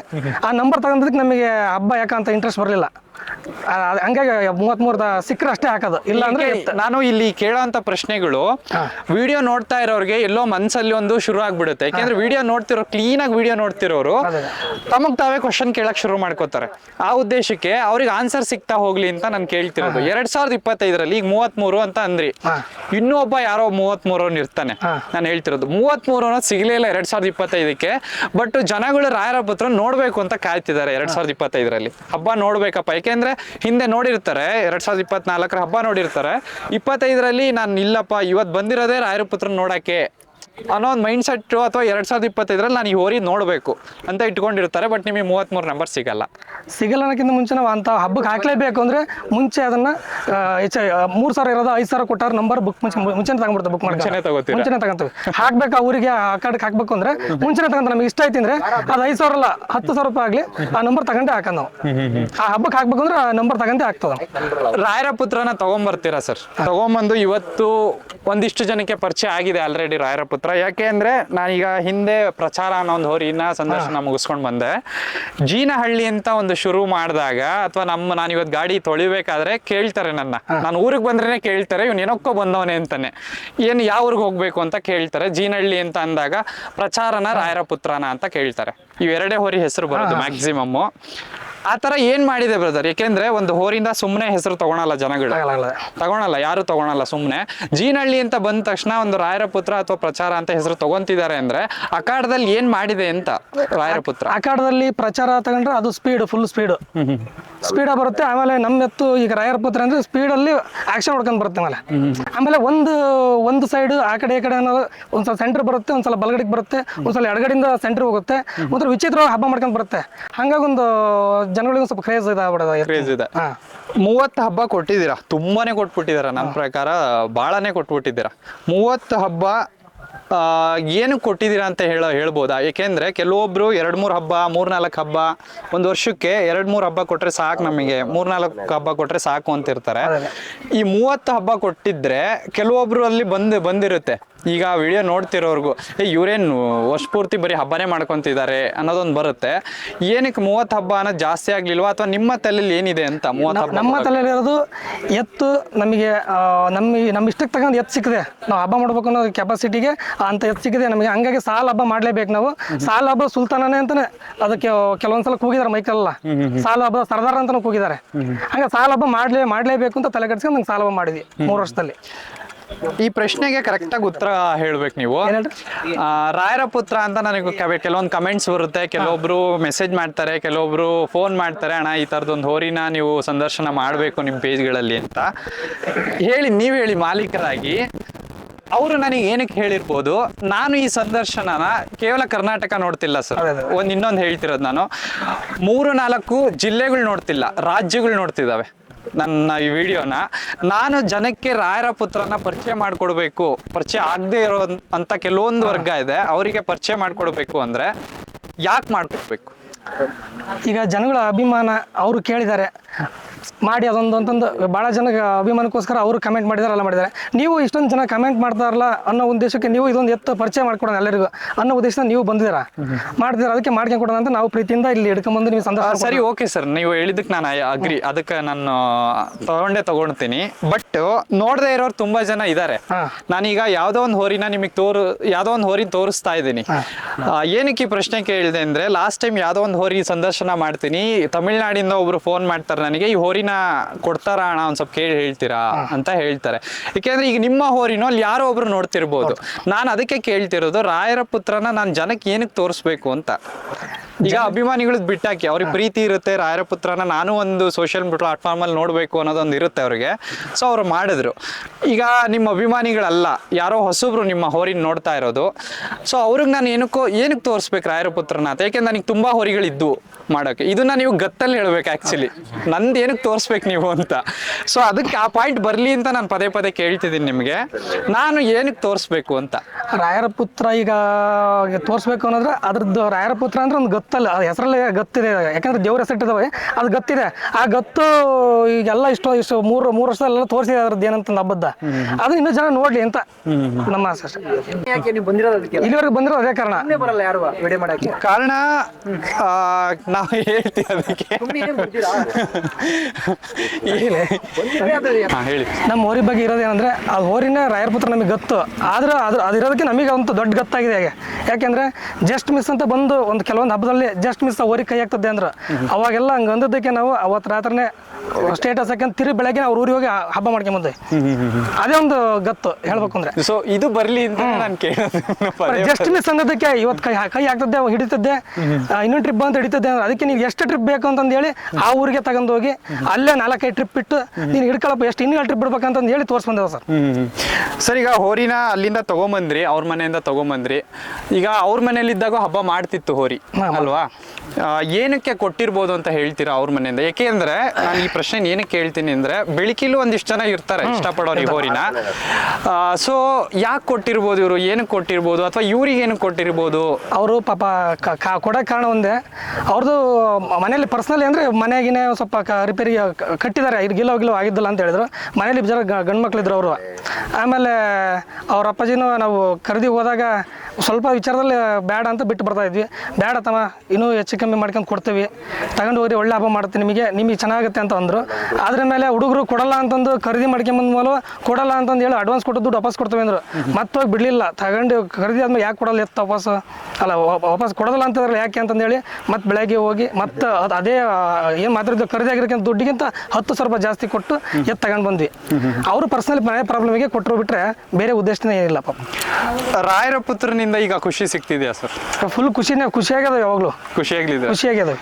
Speaker 1: ಆ ನಂಬರ್ ತಗೊಂಡದಕ್ಕೆ ನಮಗೆ ಹಬ್ಬ ಯಾಕಂತ ಇಂಟ್ರೆಸ್ಟ್ ಬರಲಿಲ್ಲ. ಹಂಗಾಗಿ ಮೂವತ್ಮೂರ ಸಿಕ್ಕರೆ ಅಷ್ಟೇ ಹಾಕೋದು. ಇಲ್ಲ ಅಂದ್ರೆ
Speaker 3: ನಾನು ಇಲ್ಲಿ ಕೇಳೋಂತ ಪ್ರಶ್ನೆಗಳು ವಿಡಿಯೋ ನೋಡ್ತಾ ಇರೋರಿಗೆ ಎಲ್ಲೋ ಮನ್ಸಲ್ಲಿ ಒಂದು ಶುರು ಆಗ್ಬಿಡುತ್ತೆ. ಯಾಕೆಂದ್ರೆ ವಿಡಿಯೋ ನೋಡ್ತಿರೋ ಕ್ಲೀನ್ ಆಗಿ ವಿಡಿಯೋ ನೋಡ್ತಿರೋರು. ತಮಗ್ ತಾವೇ ಕ್ವಶನ್ ಕೇಳಕ್ ಶುರು ಮಾಡ್ಕೋತಾರೆ. ಆ ಉದ್ದೇಶಕ್ಕೆ ಅವ್ರಿಗೆ ಆನ್ಸರ್ ಸಿಗ್ತಾ ಹೋಗ್ಲಿ ಅಂತ ನಾನು ಕೇಳ್ತಿರೋದು. ಎರಡ್ ಸಾವಿರದ ಇಪ್ಪತ್ತೈದರಲ್ಲಿ ಈಗ ಮೂವತ್ಮೂರು ಅಂತ ಅಂದ್ರಿ.
Speaker 1: ಇನ್ನೊಬ್ಬ
Speaker 3: ಇನ್ನೂ ಒಬ್ಬ ಯಾರೋ ಮೂವತ್ಮೂರು ಇರ್ತಾನೆ. ನಾನು ಹೇಳ್ತಿರೋದು. ಮೂವತ್ಮೂರು ಅನ್ನೋದು ಸಿಗ್ಲೇ ಇಲ್ಲ ಎರಡ್ ಸಾವಿರದ ಇಪ್ಪತ್ತೈದಕ್ಕೆ. ಬಟ್ ಜನಗಳು ರಾಯರ ಪುತ್ರ ನೋಡ್ಬೇಕು ಅಂತ ಕಾಯ್ತಿದ್ದಾರೆ ಎರಡ್ ಸಾವಿರದ ಇಪ್ಪತ್ತೈದರಲ್ಲಿ. ಹಬ್ಬ ನೋಡ್ಬೇಕಪ್ಪ. ಯಾಕೆಂದ್ರೆ ಹಿಂದೆ ನೋಡಿರ್ತಾರೆ, ಎರಡು ಸಾವಿರದ ಇಪ್ಪತ್ನಾಲ್ಕರ ಹಬ್ಬ ನೋಡಿರ್ತಾರೆ. ಇಪ್ಪತ್ತೈದರಲ್ಲಿ ನಾನು ಇಲ್ಲಪ್ಪ ಇವತ್ತು ಬಂದಿರೋದೇ ರಾಯರ ಪುತ್ರ ನೋಡಕ್ಕೆ. ಅನ್ನೋ ಒಂದು ಮೈಂಡ್ ಸೆಟ್ ಅಥವಾ ಎರಡ್ ಸಾವಿರದ ಇಪ್ಪತ್ತೈದರಲ್ಲಿ ನಾನು ಈ ಹೋರಿ ನೋಡಬೇಕು ಅಂತ ಇಟ್ಕೊಂಡಿರ್ತಾರೆ ಬಟ್ ನಿಮಗೆ ಮೂವತ್ತ್ಮೂರು ನಂಬರ್ ಸಿಗಲ್ಲ.
Speaker 1: ಸಿಗಲ್ಲ ಅನ್ನೋಕ್ಕಿಂತ ಮುಂಚೆ ನಾವು ಅಂತ ಹಬ್ಬಕ್ಕೆ ಹಾಕಲೇಬೇಕು ಅಂದ್ರೆ ಮುಂಚೆ ಅದನ್ನ ಆ, ಹೆಚ್ಚು ಮೂರು ಸಾವಿರ ಇರೋದು ಐದು ಸಾವಿರ ಕೊಟ್ಟಾರ ನಂಬರ್ ಬುಕ್ ಮುಂಚೆ ಮುಂಚೆನೇ ತಗೊಂಡ್ಬಿಡ್ತಾರೆ ಬುಕ್
Speaker 3: ಮಾಡಿ
Speaker 1: ಮಾಡ್ಕೊಂಡು
Speaker 3: ತಗೋತೀವಿ
Speaker 1: ಮುಂಚೆನೇ ತಗೊಂತೀವಿ. ಹಾಕ್ಬೇಕು ಊರಿಗೆ ಆ ಕಾರ್ಡ್ಗೆ ಹಾಕಬೇಕು ಅಂದ್ರೆ ಮುಂಚೆನೇ ತಗೊಂತ ನಮಗೆ ಇಷ್ಟ ಐತಿ ಅಂದರೆ ಅದು ಐದು ಸಾವಿರ ಅಲ್ಲ ಹತ್ತು ಸಾವಿರ ರೂಪಾಯಿ ಆಗಲಿ ಆ ನಂಬರ್ ತಗೊಂಡೇ ಹಾಕೋದು ನಾವು. ಆ ಹಬ್ಬಕ್ಕೆ ಹಾಕಬೇಕು ಅಂದ್ರೆ ಆ ನಂಬರ್ ತಗೊಂಡೇ ಆಗ್ತದ
Speaker 3: ರಾಯರ ಪುತ್ರನ ತಗೊಂಬರ್ತೀರಾ ಸರ್? ತಗೊಂಬಂದು ಇವತ್ತು ಒಂದಿಷ್ಟು ಜನಕ್ಕೆ ಪರಿಚಯ ಆಗಿದೆ ಆಲ್ರೆಡಿ ರಾಯರ ಪುತ್ರ. ಯಾಕೆ ಅಂದ್ರೆ ನಾನೀಗ ಹಿಂದೆ ಪ್ರಚಾರ ಅನ್ನೋ ಒಂದು ಹೋರಿನ ಸಂದರ್ಶನ ಮುಗಿಸ್ಕೊಂಡು ಬಂದೆ. ಜೀನಹಳ್ಳಿ ಅಂತ ಒಂದು ಶುರು ಮಾಡಿದಾಗ ಅಥವಾ ನಮ್ಮ ನಾನು ಇವತ್ತು ಗಾಡಿ ತೊಳಿಬೇಕಾದ್ರೆ ಕೇಳ್ತಾರೆ ನನ್ನ. ನಾನು ಊರಿಗೆ ಬಂದ್ರೇ ಕೇಳ್ತಾರೆ ಇವ್ನು ಏನಕ್ಕೋ ಬಂದವನೇ ಅಂತಾನೆ. ಏನು ಯಾವ ಊರಿಗೆ ಹೋಗ್ಬೇಕು ಅಂತ ಕೇಳ್ತಾರೆ ಜೀನಹಳ್ಳಿ ಅಂತ ಅಂದಾಗ ಪ್ರಚಾರನ ರಾಯರ ಪುತ್ರನ ಅಂತ ಕೇಳ್ತಾರೆ. ಇವೆರಡೇ ಹೋರಿ ಹೆಸರು ಬರೋದು ಮ್ಯಾಕ್ಸಿಮಮ್ ಆ ತರ ಏನ್ ಮಾಡಿದೆ ಬ್ರದರ್ ಯಾಕೆಂದ್ರೆ ಒಂದು ಹೋರಿಂದ ಸುಮ್ಮನೆ ಹೆಸರು ತಗೊಳಲ್ಲ ಜನಗಳು. ತಗೊಳಲ್ಲ ಯಾರು ತಗೊಳಲ್ಲ ಸುಮ್ಮನೆ ಜೀನಹಳ್ಳಿ ಅಂತ ಬಂದ ತಕ್ಷಣ ಒಂದು ರಾಯರ ಪುತ್ರ ಅಥವಾ ಪ್ರಚಾರ ಅಂತ ಹೆಸರು ತಗೊಂತಿದ್ದಾರೆ ಅಂದ್ರೆ ಅಖಾಡದಲ್ಲಿ ಏನ್ ಮಾಡಿದೆ ಅಂತ ರಾಯರ ಪುತ್ರ?
Speaker 1: ಅಖಾಡದಲ್ಲಿ ಪ್ರಚಾರ ತಗೊಂಡ್ರೆ ಅದು ಸ್ಪೀಡ್ ಫುಲ್ ಸ್ಪೀಡ್ ಸ್ಪೀಡ್ ಬರುತ್ತೆ ಆಮೇಲೆ ನಮ್ಮೆತ್ತು ಈಗ ರಾಯರ ಪುತ್ರ ಅಂದ್ರೆ ಸ್ಪೀಡ್ ಅಲ್ಲಿ ಆಕ್ಷನ್ ಹೊಡ್ಕೊಂಡ್ ಬರುತ್ತೆ ಆಮೇಲೆ. ಆಮೇಲೆ ಒಂದು ಒಂದು ಸೈಡ್ ಆ ಕಡೆ ಈ ಕಡೆ ಅನ್ನೋದು ಒಂದ್ಸಲ ಸೆಂಟರ್ ಬರುತ್ತೆ ಒಂದ್ಸಲ ಬಲಗಡೆಗೆ ಬರುತ್ತೆ ಒಂದ್ಸಲ ಎಡಗಡೆಯಿಂದ ಸೆಂಟರ್ ಹೋಗುತ್ತೆ ಒಂಥರ ವಿಚಿತ್ರವಾಗಿ ಹಬ್ಬ ಮಾಡ್ಕೊಂಡು ಬರುತ್ತೆ. ಹಂಗಾಗಿ ಒಂದು ಜನಗಳಿಗೆ ಸ್ವಲ್ಪ ಕ್ರೇಜ್ ಇದೆ
Speaker 3: ಕ್ರೇಜ್ ಇದೆ. ಮೂವತ್ತು ಹಬ್ಬ ಕೊಟ್ಟಿದ್ದೀರಾ? ತುಂಬಾನೇ ಕೊಟ್ಬಿಟ್ಟಿದ್ದೀರಾ ನನ್ನ ಪ್ರಕಾರ. ಭಾಳನೇ ಕೊಟ್ಬಿಟ್ಟಿದ್ದೀರಾ. ಮೂವತ್ತು ಹಬ್ಬ ಏನು ಕೊಟ್ಟಿದ್ದೀರಾ ಅಂತ ಹೇಳ ಹೇಳ್ಬೋದಾ? ಏಕೆಂದ್ರೆ ಕೆಲವೊಬ್ಬರು ಎರಡು ಮೂರು ಹಬ್ಬ ಮೂರ್ನಾಲ್ಕು ಹಬ್ಬ ಒಂದು ವರ್ಷಕ್ಕೆ ಎರಡು ಮೂರು ಹಬ್ಬ ಕೊಟ್ರೆ ಸಾಕು ನಮಗೆ. ಮೂರ್ನಾಲ್ಕು ಹಬ್ಬ ಕೊಟ್ರೆ ಸಾಕು ಅಂತ ಇರ್ತಾರೆ ಈ ಮೂವತ್ತು ಹಬ್ಬ ಕೊಟ್ಟಿದ್ರೆ ಕೆಲವೊಬ್ಬರು ಅಲ್ಲಿ ಬಂದು ಬಂದಿರುತ್ತೆ. ಈಗ ವಿಡಿಯೋ ನೋಡ್ತಿರೋರ್ಗು ಏ ಇವ್ರೇನು ವರ್ಷ ಪೂರ್ತಿ ಬರೀ ಹಬ್ಬನೇ ಮಾಡ್ಕೊತಿದ್ದಾರೆ ಅನ್ನೋದೊಂದು ಬರುತ್ತೆ. ಏನಕ್ಕೆ ಮೂವತ್ತು ಹಬ್ಬ ಅನ್ನೋದು ಜಾಸ್ತಿ ಆಗ್ಲಿಲ್ವಾ? ಅಥವಾ ನಿಮ್ಮ ತಲೆಯಲ್ಲಿ ಏನಿದೆ ಅಂತ ಮೂವತ್ತು ಹಬ್ಬ
Speaker 1: ನಮ್ಮ ತಲೆಯಲ್ಲಿ ಇರೋದು ಎತ್ತು ನಮಗೆ ನಮ್ಮ ನಮ್ಮ ಇಷ್ಟಕ್ಕೆ ತಗೊಂಡು ಎತ್ತು ಸಿಕ್ಕಿದೆ. ನಾವು ಹಬ್ಬ ಮಾಡ್ಬೇಕು ಅನ್ನೋ ಕೆಪಾಸಿಟಿಗೆ ಅಂತ ಎತ್ತು ಸಿಕ್ಕಿದೆ. ನಮಗೆ ಹಂಗಾಗಿ ಸಾಲ ಹಬ್ಬ ಮಾಡಲೇಬೇಕು ನಾವು. ಸಾಲ ಹಬ್ಬ ಸುಲ್ತಾನನೇ ಅಂತಾನೆ ಅದಕ್ಕೆ ಕೆಲವೊಂದ್ಸಲ ಕೂಗಿದಾರೆ ಮೈಕಲ್ಲ ಸಾಲ ಹಬ್ಬ ಸರ್ದಾರ್ ಅಂತಾನು ಕೂಗಿದ್ದಾರೆ. ಹಂಗ ಸಾಲ ಹಬ್ಬ ಮಾಡ್ಲೇ ಮಾಡ್ಲೇಬೇಕು ಅಂತ ತಲೆ ಕೆಡ್ಸ್ಕೊಂಡು ನಂಗೆ ಸಾಲ ಹಬ್ಬ ಮಾಡಿದ್ವಿ ಮೂರು ವರ್ಷದಲ್ಲಿ.
Speaker 3: ಈ ಪ್ರಶ್ನೆಗೆ ಕರೆಕ್ಟಾಗಿ ಉತ್ತರ ಹೇಳ್ಬೇಕು ನೀವು? ರಾಯರ ಪುತ್ರ ಅಂತ ನನಗೆ ಕೆಲವೊಂದು ಕಮೆಂಟ್ಸ್ ಬರುತ್ತೆ. ಕೆಲವೊಬ್ರು ಮೆಸೇಜ್ ಮಾಡ್ತಾರೆ ಕೆಲವೊಬ್ರು ಫೋನ್ ಮಾಡ್ತಾರೆ ಅಣ್ಣ ಈ ಥರದೊಂದು ಹೋರಿನ ನೀವು ಸಂದರ್ಶನ ಮಾಡಬೇಕು ನಿಮ್ಮ ಪೇಜ್ಗಳಲ್ಲಿ ಅಂತ. ಹೇಳಿ ನೀವು ಹೇಳಿ ಮಾಲೀಕರಾಗಿ. ಅವರು ನನಗೆ ಏನಕ್ಕೆ ಹೇಳಿರ್ಬೋದು ನಾನು ಈ ಸಂದರ್ಶನನ ಕೇವಲ ಕರ್ನಾಟಕ ನೋಡ್ತಿಲ್ಲ ಸರ್. ಒಂದು ಇನ್ನೊಂದು ಹೇಳ್ತಿರೋದು ನಾನು. ಮೂರು ನಾಲ್ಕು ಜಿಲ್ಲೆಗಳು ನೋಡ್ತಿಲ್ಲ ರಾಜ್ಯಗಳು ನೋಡ್ತಿದ್ದಾವೆ ನನ್ನ ಈ ವಿಡಿಯೋನ, ನಾನು ಜನಕ್ಕೆ ರಾಯರ ಪುತ್ರನ ಪರಿಚಯ ಮಾಡಿಕೊಡ್ಬೇಕು. ಪರಿಚಯ ಆಗದೆ ಇರೋ ಅಂತ ಕೆಲವೊಂದು ವರ್ಗ ಇದೆ, ಅವರಿಗೆ ಪರಿಚಯ ಮಾಡಿಕೊಡ್ಬೇಕು ಅಂದ್ರೆ ಯಾಕೆ ಮಾಡ್ಕೊಡ್ಬೇಕು?
Speaker 1: ಈಗ ಜನಗಳ ಅಭಿಮಾನ ಅವರು ಕೇಳಿದ್ದಾರೆ. ಮಾಡಿ ಅದೊಂದು ಅಂತಂದು ಭಾಳ ಜನ ಅಭಿಮಾನಕ್ಕೋಸ್ಕರ ಅವರು ಕಮೆಂಟ್ ಮಾಡಿದಾರೆ ಎಲ್ಲ ಮಾಡಿದ್ದಾರೆ. ನೀವು ಇಷ್ಟೊಂದು ಜನ ಕಮೆಂಟ್ ಮಾಡ್ತಾರಲ್ಲ ಅನ್ನೋ ಉದ್ದೇಶಕ್ಕೆ ನೀವು ಇದೊಂದು ಎತ್ತು ಪರಿಚಯ ಮಾಡ್ಕೊಡೋಣ ಎಲ್ಲರಿಗೂ ಅನ್ನೋ ಉದ್ದೇಶದಿಂದ ನೀವು ಬಂದಿದ್ದೀರಾ? ಮಾಡ್ತೀರಾ ಅದಕ್ಕೆ ಮಾಡ್ಕೊಂಡು ಕೊಡೋಣ ಅಂತ ನಾವು ಪ್ರೀತಿಯಿಂದ ಇಲ್ಲಿ ಹಿಡ್ಕೊಂಡ್ಬಂದು ನೀವು ಸಂತೋಷ
Speaker 3: ಸರಿ ಓಕೆ ಸರ್ ನೀವು ಹೇಳಿದಕ್ಕೆ ನಾನು ಅಗ್ರಿ ಅದಕ್ಕೆ ನಾನು ತಗೊಂಡೇ ತಗೊಳ್ತೀನಿ. ಬಟ್ ನೋಡದೆ ಇರೋರು ತುಂಬಾ ಜನ ಇದ್ದಾರೆ. ನಾನೀಗ ಯಾವ್ದೋ ಒಂದು ಹೋರಿನ ನಿಮಗೆ ತೋರು ಯಾವ್ದೋ ಒಂದು ಹೋರಿ ತೋರಿಸ್ತಾ ಇದ್ದೀನಿ. ಏನಕ್ಕೆ ಈ ಪ್ರಶ್ನೆ ಕೇಳಿದೆ ಅಂದ್ರೆ ಲಾಸ್ಟ್ ಟೈಮ್ ಯಾವ್ದೋ ಒಂದು ಹೋರಿ ಸಂದರ್ಶನ ಮಾಡ್ತೀನಿ. ತಮಿಳ್ನಾಡಿಂದ ಒಬ್ರು ಫೋನ್ ಮಾಡ್ತಾರೆ ನನಗೆ ಈ ಹೋರಿನ ಕೊಡ್ತಾರ ಅಣ್ಣ? ಒಂದ್ ಸ್ವಲ್ಪ ಕೇಳಿ ಹೇಳ್ತೀರಾ? ಅಂತ ಹೇಳ್ತಾರೆ. ಯಾಕೆಂದ್ರೆ ಈಗ ನಿಮ್ಮ ಹೋರಿನೋ ಅಲ್ಲಿ ಯಾರೋ ಒಬ್ರು ನೋಡ್ತಿರ್ಬೋದು. ನಾನು ಅದಕ್ಕೆ ಕೇಳ್ತಿರೋದು ರಾಯರ ಪುತ್ರನ ನಾನು ಜನಕ್ಕೆ ಏನಕ್ಕೆ ತೋರಿಸ್ಬೇಕು ಅಂತ. ಈಗ ಅಭಿಮಾನಿಗಳದ್ ಬಿಟ್ಟಾಕಿ ಅವ್ರಿಗೆ ಪ್ರೀತಿ ಇರುತ್ತೆ ರಾಯರ ಪುತ್ರನ ನಾನು ಒಂದು ಸೋಷಿಯಲ್ ಪ್ಲಾಟ್ಫಾರ್ಮ್ ಅಲ್ಲಿ ನೋಡ್ಬೇಕು ಅನ್ನೋದೊಂದು ಇರುತ್ತೆ ಅವ್ರಿಗೆ. ಸೊ ಅವ್ರು ಮಾಡಿದ್ರು. ಈಗ ನಿಮ್ಮ ಅಭಿಮಾನಿಗಳಲ್ಲ ಯಾರೋ ಹೊಸಬ್ರು ನಿಮ್ಮ ಹೋರಿನ ನೋಡ್ತಾ ಇರೋದು. ಸೊ ಅವ್ರಿಗೆ ನಾನು ಏನಕ್ಕೋ ಏನಕ್ಕೆ ತೋರಿಸ್ಬೇಕು ರಾಯರ ಪುತ್ರನ ಅಂತ? ಯಾಕೆಂದ್ರೆ ನನಗೆ ತುಂಬಾ ಹೋರಿಗಳಿದ್ದು ಮಾಡೋಕೆ. ಇದನ್ನ ನೀವು ಗತ್ತಲ್ಲಿ ಹೇಳ್ಬೇಕು ಆ್ಯಕ್ಚುಲಿ ನಂದು ಏನಕ್ಕೆ ತೋರಿಸ್ಬೇಕು ನೀವು ಅಂತ. ಸೊ ಅದಕ್ಕೆ ಆ ಪಾಯಿಂಟ್ ಬರಲಿ ಅಂತ ನಾನು ಪದೇ ಪದೇ ಕೇಳ್ತಿದ್ದೀನಿ ನಿಮಗೆ. ನಾನು ಏನಕ್ಕೆ ತೋರಿಸ್ಬೇಕು ಅಂತ?
Speaker 1: ರಾಯರ ಪುತ್ರ ಈಗ ತೋರಿಸ್ಬೇಕು ಅನ್ನೋದ್ರೆ ಅದ್ರದ್ದು ರಾಯರ ಪುತ್ರ ಅಂದ್ರೆ ಒಂದು ಗತ್ತಲ್ಲ. ಅದು ಹೆಸರಲ್ಲೇ ಗತ್ತಿದೆ. ಯಾಕಂದ್ರೆ ದೇವ್ರ ಹೆಸರಿಟ್ಟಿದಾವೆ ಅದು ಗತ್ತಿದೆ. ಆ ಗತ್ತು ಈಗೆಲ್ಲ ಇಷ್ಟು ಇಷ್ಟು ಮೂರು ಮೂರು ವರ್ಷದಲ್ಲೆಲ್ಲ ತೋರಿಸಿದೆ ಅದ್ರದ್ದು ಏನಂತ ಹಬ್ಬದ ಅದು ಇನ್ನೂ ಜನ ನೋಡ್ಲಿ ಅಂತ ನಮ್ಮ ಆಸೆ.
Speaker 2: ಯಾಕೆ ನೀವು ಬಂದಿರೋದು ಅದಕ್ಕೆ
Speaker 1: ಇಲ್ಲಿವರೆಗೆ ಬಂದಿರೋ ಅದೇ ಕಾರಣ.
Speaker 2: ಸುಮ್ನೆ ಬರಲ್ಲ ಯಾರು ವಿಡಿಯೋ ಮಾಡಕ್ಕೆ?
Speaker 3: ಕಾರಣ ನಾವು ಹೇಳ್ತೀವಿ ಅದಕ್ಕೆ. ಹಾ ಹೇಳಿ.
Speaker 1: ನಮ್ಮ ಹೋರಿ ಬಗ್ಗೆ ಇರೋದೇನಂದ್ರೆ ಆ ಹೋರಿನೇ ರಾಯರ ಪುತ್ರ ನಮಗೆ ಗತ್ತು. ಆದ್ರೆ ಅದ್ರ ಅದಿರೋದಕ್ಕೆ ನಮಗೆ ಒಂದು ದೊಡ್ಡ ಗತ್ತಾಗಿದೆ ಹಾಗೆ. ಯಾಕೆಂದ್ರೆ ಜಸ್ಟ್ ಮಿಸ್ ಅಂತ ಬಂದು ಒಂದು ಕೆಲವೊಂದು ಹಬ್ಬದಲ್ಲಿ ಜಸ್ಟ್ ಮಿಸ್ ಹೋರಿ ಕೈ ಆಗ್ತದೆ ಅಂದ್ರೆ. ಅವಾಗೆಲ್ಲ ಹಂಗೆ ಅಂದದ್ದಕ್ಕೆ ನಾವು ಅವತ್ತು ರಾತ್ರಿನೇ ಸ್ಟೇಟಸ್ ಹಾಕಂತ ತಿರು ಬೆಳಗ್ಗೆ ಅವ್ರ ಊರಿಗೆ ಹೋಗಿ ಹಬ್ಬ ಮಾಡ್ಕೊಂಬಂದ್ವಿ. ಅದೇ ಒಂದು ಗತ್ತು ಹೇಳ್ಬೇಕು ಅಂದ್ರೆ.
Speaker 3: ಸೊ ಇದು ಬರ್ಲಿ ಅಂತ ನಾನು ಕೇಳೋದು.
Speaker 1: ಜಸ್ಟ್ ಮಿಸ್ ಅನ್ನೋದಕ್ಕೆ ಇವತ್ತು ಕೈ ಕೈ ಆಗ್ತದೆ ಹಿಡಿತದ್ದೆ ಆ, ಇನ್ನೊಂದು ಟ್ರಿಪ್ ಅಂತ ಹಿಡಿತದೆ ಅಂದ್ರೆ. ಅದಕ್ಕೆ ನೀವು ಎಷ್ಟು ಟ್ರಿಪ್ ಬೇಕು ಅಂತಂದು ಹೇಳಿ ಆ ಊರಿಗೆ ತಗೊಂಡು ಹೋಗಿ ಅಲ್ಲೇ ನಾಲ್ಕೈದು ಟ್ರಿಪ್ ಇಟ್ಟು ನೀನು ಹಿಡ್ಕೊಳಪ್ಪ ಎಷ್ಟು ಇನ್ನೂ ಟ್ರಿಪ್ ಬಿಡ್ಬೇಕಂತಂದು ಹೇಳಿ ತೋರಿಸ್ ಬಂದೇವ ಸರ್
Speaker 3: ಸರ್ ಈಗ ಹೋರಿನ ಅಲ್ಲಿಂದ ತಗೊಂಬಂದ್ರಿ ಅವ್ರ ಮನೆಯಿಂದ ತಗೊಂಬಂದ್ರಿ. ಈಗ ಅವ್ರ ಮನೇಲಿದ್ದಾಗ ಹಬ್ಬ ಮಾಡ್ತಿತ್ತು ಹೋರಿ ಅಲ್ವಾ? ಏನಕ್ಕೆ ಕೊಟ್ಟಿರ್ಬೋದು ಅಂತ ಹೇಳ್ತೀರಾ ಅವ್ರ ಮನೆಯಿಂದ? ಯಾಕೆಂದ್ರೆ ನಾನು ಈ ಪ್ರಶ್ನೆ ಏನಕ್ಕೆ ಹೇಳ್ತೀನಿ ಅಂದ್ರೆ ಬೆಳಕಿಲು ಒಂದಿಷ್ಟು ಜನ ಇರ್ತಾರೆ ಇಷ್ಟಪಡೋರು ಈ ಹೋರಿನ ಸೊ ಯಾಕೆ ಕೊಟ್ಟಿರ್ಬೋದು ಇವರು? ಏನಕ್ಕೆ ಕೊಟ್ಟಿರ್ಬೋದು? ಅಥವಾ ಇವ್ರಿಗೆ ಏನಕ್ಕೆ ಕೊಟ್ಟಿರ್ಬೋದು?
Speaker 1: ಅವರು ಪಾಪ ಕೊಡೋಕೆ ಕಾರಣ ಒಂದೇ. ಅವ್ರದ್ದು ಮನೇಲಿ ಪರ್ಸ್ನಲಿ ಅಂದರೆ ಮನೆಗಿನ ಸ್ವಲ್ಪ ಕ ರಿಪೇರಿ ಕಟ್ಟಿದ್ದಾರೆ. ಗಿಲೋ ಗಿಲ್ಲೋ ಆಗಿದ್ದಿಲ್ಲ ಅಂತ ಹೇಳಿದ್ರು. ಮನೇಲಿ ಜರ ಗಂಡು ಮಕ್ಳಿದ್ರು ಅವರು. ಆಮೇಲೆ ಅವ್ರ ಅಪ್ಪಾಜಿನೂ ನಾವು ಕರೆದಿ ಹೋದಾಗ ಸ್ವಲ್ಪ ವಿಚಾರದಲ್ಲಿ ಬೇಡ ಅಂತ ಬಿಟ್ಟು ಬರ್ತಾ ಇದ್ವಿ. ಬೇಡ ತಮ್ಮ ಇನ್ನೂ ಹೆಚ್ಚು ಕಮ್ಮಿ ಮಾಡ್ಕೊಂಡು ಕೊಡ್ತೀವಿ. ತಗೊಂಡು ಹೋಗಿ ಒಳ್ಳೆ ಹಬ್ಬ ಮಾಡ್ತೀನಿ ನಿಮಗೆ. ನಿಮಗೆ ಚೆನ್ನಾಗುತ್ತೆ ಅಂತ ಅಂದರು. ಅದ್ರ ಮೇಲೆ ಹುಡುಗರು ಕೊಡಲ್ಲ ಅಂತಂದು ಖರೀದಿ ಮಾಡ್ಕೊಂಬಂದ ಮೇಲೆ ಕೊಡಲ್ಲ ಅಂತಂದು ಹೇಳಿ ಅಡ್ವಾನ್ಸ್ ಕೊಟ್ಟು ದುಡ್ಡು ವಾಪಸ್ ಕೊಡ್ತೇವೆ ಅಂದರು. ಮತ್ತೆ ಹೋಗಿ ಬಿಡಲಿಲ್ಲ. ತಗೊಂಡು ಖರೀದಿ ಆದ್ಮೇಲೆ ಯಾಕೆ ಕೊಡಲ್ಲ ಎತ್ತ ವಾಪಸ್? ಅಲ್ಲ ವಾಪಸ್ ಕೊಡೋದಿಲ್ಲ ಅಂತಂದ್ರೆ ಯಾಕೆ ಅಂತಂದೇಳಿ ಮತ್ತೆ ಬೆಳಗ್ಗೆ ಹೋಗಿ ಮತ್ತೆ ಅದು ಅದೇ ಏನು ಮಾತ್ರ ಖರೀದಿ ಆಗಿರೋಕ್ಕಿಂತ ದುಡ್ಡಿಗಿಂತ ಹತ್ತು ಸಾವಿರ ರೂಪಾಯಿ ಜಾಸ್ತಿ ಕೊಟ್ಟು ಎತ್ತು ತಗೊಂಡು ಬಂದ್ವಿ. ಅವರು ಪರ್ಸನಲ್ ಮನೆ ಪ್ರಾಬ್ಲಮಿಗೆ ಕೊಟ್ಟರು ಬಿಟ್ಟರೆ ಬೇರೆ ಉದ್ದೇಶನೇ ಏನಿಲ್ಲಪ್ಪ
Speaker 3: ರಾಯರ ಪುತ್ರನಿಂದ ಹಬ್ಬನಿಂದ ಈಗ ಖುಷಿ ಸಿಗ್ತಿದೆಯಾ ಸರ್?
Speaker 1: ಫುಲ್ ಖುಷಿನೇ ಖುಷಿಯಾಗ್ಯದ ಯಾವಾಗಲೂ.
Speaker 3: ಖುಷಿಯಾಗ್ಲಿದೆ?
Speaker 1: ಖುಷಿಯಾಗ್ಯದ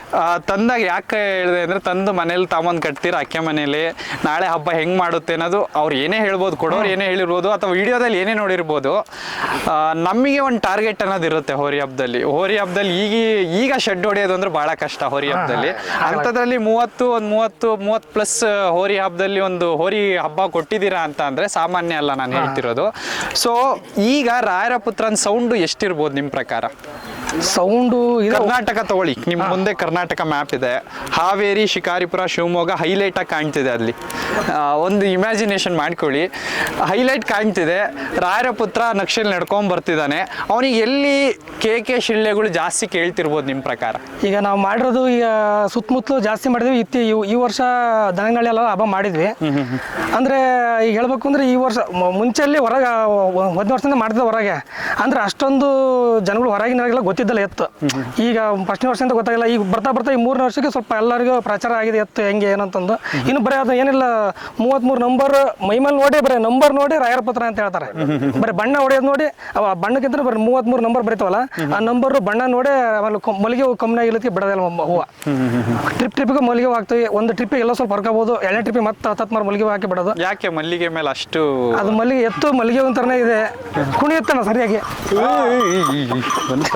Speaker 3: ತಂದಾಗ ಯಾಕೆ ಹೇಳಿದೆ ಅಂದ್ರೆ ತಂದು ಮನೇಲಿ ತಾಮಂದ್ ಕಟ್ತೀರಾ ಅಕ್ಕೆ ಮನೇಲಿ? ನಾಳೆ ಹಬ್ಬ ಹೆಂಗ್ ಮಾಡುತ್ತೆ ಅನ್ನೋದು ಅವ್ರು ಏನೇ ಹೇಳ್ಬೋದು ಕೊಡೋರು ಏನೇ ಹೇಳಿರ್ಬೋದು ಅಥವಾ ವಿಡಿಯೋದಲ್ಲಿ ಏನೇ ನೋಡಿರ್ಬೋದು ನಮಗೆ ಒಂದು ಟಾರ್ಗೆಟ್ ಅನ್ನೋದು ಇರುತ್ತೆ ಹೋರಿ ಹಬ್ಬದಲ್ಲಿ. ಹೋರಿ ಹಬ್ಬದಲ್ಲಿ ಈಗ ಈಗ ಶೆಡ್ ಹೊಡೆಯೋದು ಅಂದ್ರೆ ಬಹಳ ಕಷ್ಟ ಹೋರಿ ಹಬ್ಬದಲ್ಲಿ. ಅಂಥದ್ರಲ್ಲಿ ಮೂವತ್ತು ಒಂದು ಮೂವತ್ತು ಮೂವತ್ತು ಪ್ಲಸ್ ಹೋರಿ ಹಬ್ಬದಲ್ಲಿ ಒಂದು ಹೋರಿ ಹಬ್ಬ ಕೊಟ್ಟಿದ್ದೀರಾ ಅಂತ ಅಂದ್ರೆ ಸಾಮಾನ್ಯ ಅಲ್ಲ ನಾನು ಹೇಳ್ತಿರೋದು. ಸೊ ಈಗ ರಾಯರ ಪುತ್ರನ್ ಸೌಂಡು ಎಷ್ಟಿರ್ಬೋದು ನಿಮ್ಮ ಪ್ರಕಾರ?
Speaker 1: ಸೌಂಡು
Speaker 3: ಕರ್ನಾಟಕ ತಗೊಳ್ಳಿ. ನಿಮ್ ಮುಂದೆ ಕರ್ನಾಟಕ ಮ್ಯಾಪ್ ಇದೆ. ಹಾವೇರಿ ಶಿಕಾರಿಪುರ ಶಿವಮೊಗ್ಗ ಹೈಲೈಟ್ ಆಗಿ ಕಾಣ್ತಿದೆ ಅಲ್ಲಿ. ಒಂದು ಇಮ್ಯಾಜಿನೇಷನ್ ಮಾಡ್ಕೊಳ್ಳಿ. ಹೈಲೈಟ್ ಕಾಣ್ತಿದೆ. ರಾಯರ ಪುತ್ರ ನಕ್ಷೆಲ್ ನಡ್ಕೊಂಡ್ ಬರ್ತಿದ್ದಾನೆ ಅವನಿಗೆ ಎಲ್ಲಿ ಕೆ ಕೆ ಶಿಳ್ಳೆಗಳು ಜಾಸ್ತಿ ಕೇಳ್ತಿರ್ಬೋದು ನಿಮ್ ಪ್ರಕಾರ?
Speaker 1: ಈಗ ನಾವು ಮಾಡಿರೋದು ಈಗ ಸುತ್ತಮುತ್ತಲು ಜಾಸ್ತಿ ಮಾಡಿದ್ವಿ. ಇತ್ತಿ ಈ- ವರ್ಷ ದನಗಳೆಲ್ಲ ಹಬ್ಬ ಮಾಡಿದ್ವಿ. ಅಂದ್ರೆ ಈಗ ಹೇಳ್ಬೇಕು ಅಂದ್ರೆ ಈ ವರ್ಷ ಮುಂಚೆ ಮುಂಚೆಲ್ಲಿ ಹೊರಗೆ ಒಂದು ವರ್ಷದಿಂದ ಮಾಡಿದ್ದೆ ಹೊರಗೆ. ಅಂದ್ರೆ ಅಷ್ಟೊಂದು ಜನಗಳು ಹೊರಗಿನವರಿಗೆಲ್ಲ ಗೊತ್ತಿದ್ದಲ್ಲ ಎತ್ತು. ಈಗ ಫಸ್ಟ್ನೇ ವರ್ಷದಿಂದ ಗೊತ್ತಾಗಿಲ್ಲ ಈಗ ಬರ್ತಾ ಬರ್ತಾ ಈ ಮೂರನೇ ವರ್ಷಕ್ಕೆ ಸ್ವಲ್ಪ ಎಲ್ಲರಿಗೂ ಪ್ರಚಾರ ಆಗಿದೆ ಎತ್ತು ಹೆಂಗೆ ಏನಂತಂದು ಇನ್ನು ಬರೀ ಅದು ಏನಿಲ್ಲ ಮೂವತ್ತ್ಮೂರು ನಂಬರ್ ಮೈಮೇಲೆ ನೋಡಿ ಬರೀ ನಂಬರ್ ನೋಡಿ ರಾಯರ ಪತ್ರ ಅಂತ ಹೇಳ್ತಾರೆ. ಬರೀ ಬಣ್ಣ ಹೊಡೆಯೋದು ನೋಡಿ ಅವ ಬಣ್ಣಕ್ಕಿಂತ ಬರೀ ಮೂವತ್ತ್ಮೂರು ನಂಬರ್ ಬರೀತಾವಲ್ಲ ಆ ನಂಬರ್ ಬಣ್ಣ ನೋಡಿ ಆಮೇಲೆ ಮಲ್ಲಿಗೆ ಕಮ್ಮಿ ಆಗಿಲ್ಲಕ್ಕೆ ಬಿಡೋದಿಲ್ಲ ಟ್ರಿಪ್ ಹೂವು. ಟ್ರಿಪ್ ಟ್ರಿಪ್ಗೆ ಮಲ್ಲಿಗೆ ಹಾಕ್ತೀವಿ ಒಂದು ಟ್ರಿಪ್ಪಿಗೆ ಎಲ್ಲ ಸ್ವಲ್ಪ ಹೊರ್ಕೋಬೋದು ಎರಡನೇ ಟ್ರಿಪ್ ಮತ್ತೆ ಹತ್ತತ್ತು ಮಾರು ಮಲ್ಲಿಗೆ ಹಾಕಿ ಬಿಡೋದು.
Speaker 3: ಯಾಕೆ ಮಲ್ಲಿಗೆ ಮೇಲೆ ಅಷ್ಟು
Speaker 1: ಅದು ಮಲ್ಲಿಗೆ ಎತ್ತು ಮಲ್ಲಿಗೆ ಒಂಥರನೇ ಥರನೇ ಇದೆ. ಕುಣಿಯುತ್ತಾನ ಸರಿಯಾಗಿ.
Speaker 3: ಬಂತ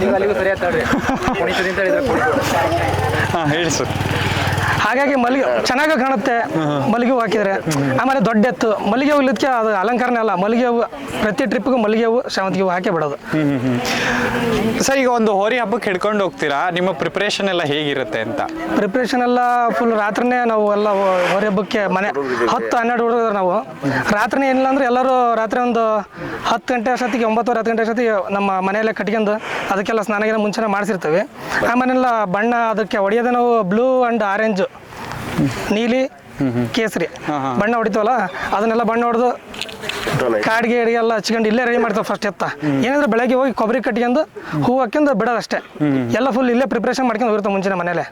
Speaker 2: ನೀವು ಅಲ್ಲಿಗೂ.
Speaker 3: ಹಾ ಹೇಳಿ ಸರ್.
Speaker 1: ಹಾಗಾಗಿ ಮಲ್ಲಿಗೆ ಚೆನ್ನಾಗಿ ಕಾಣುತ್ತೆ. ಮಲ್ಲಿಗೆ ಹೂ. ಹಾಕಿದ್ರೆ. ಆಮೇಲೆ ದೊಡ್ಡ ಎತ್ತು ಮಲ್ಲಿಗೆ ಹೂ ಇಲ್ಲದಕ್ಕೆ ಅದು ಅಲಂಕಾರನೇ ಅಲ್ಲ ಮಲ್ಲಿಗೆ ಹೂ ಪ್ರತಿ ಟ್ರಿಪ್ಗೂ ಮಲ್ಲಿಗೆ ಹೂ ಶಾವಂತಿಗೆ ಹೂ ಹಾಕೇ ಬಿಡೋದು
Speaker 3: ಸರ್ ಈಗ ಒಂದು ಹೋರಿ ಹಬ್ಬಕ್ಕೆ ಹಿಡ್ಕೊಂಡು ಹೋಗ್ತೀರಾ? ನಿಮ್ಮ ಪ್ರಿಪರೇಷನ್ ಎಲ್ಲ ಹೇಗಿರುತ್ತೆ ಅಂತ?
Speaker 1: ಪ್ರಿಪ್ರೇಷನ್ ಎಲ್ಲ ಫುಲ್ ರಾತ್ರಿನೇ ನಾವು ಎಲ್ಲ ಹೋರಿ ಹಬ್ಬಕ್ಕೆ ಮನೆ ಹತ್ತು ಹನ್ನೆರಡು ಹುಡುಗರು ನಾವು. ರಾತ್ರಿನೇ ಏನಿಲ್ಲ ಅಂದ್ರೆ ಎಲ್ಲರೂ ರಾತ್ರಿ ಒಂದು ಹತ್ತು ಗಂಟೆ ಅಷ್ಟೊತ್ತಿಗೆ ಒಂಬತ್ತುವರೆ ಹತ್ತು ಗಂಟೆ ಅಷ್ಟೊತ್ತಿಗೆ ನಮ್ಮ ಮನೆಯಲ್ಲೇ ಕಟ್ಕೊಂಡು ಅದಕ್ಕೆಲ್ಲ ಸ್ನಾನಗಿನ ಮುಂಚೆನೇ ಮಾಡಿಸಿರ್ತೇವೆ. ಆಮೇಲೆ ಬಣ್ಣ ಅದಕ್ಕೆ ಹೊಡೆಯೋದೇ ನಾವು ಬ್ಲೂ ಆ್ಯಂಡ್ ಆರೆಂಜ್ ನೀಲಿ ಕೇಸರಿ. ಬಣ್ಣ ಹೊಡಿತವಲ್ಲ ಅದನ್ನೆಲ್ಲ ಬಣ್ಣ ಹೊಡೆದು ಕಾಡಿಗೆ ಅಡಿಗೆ ಎಲ್ಲ ಹಚ್ಕೊಂಡು ಇಲ್ಲೇ ರೆಡಿ ಮಾಡ್ತಾವೆ ಫಸ್ಟ್ ಎತ್ತ. ಏನಂದ್ರೆ ಬೆಳಗ್ಗೆ ಹೋಗಿ ಕೊಬ್ಬರಿ ಕಟ್ಕೊಂಡು ಹೂ ಹಾಕ್ಯಂದು ಬಿಡೋದಷ್ಟೇ ಎಲ್ಲ ಫುಲ್ ಇಲ್ಲೇ ಪ್ರಿಪರೇಷನ್ ಮಾಡ್ಕೊಂಡು ಹೋಗಿರ್ತಾವೆ ಮುಂಚಿನ ಮನೇಲೆ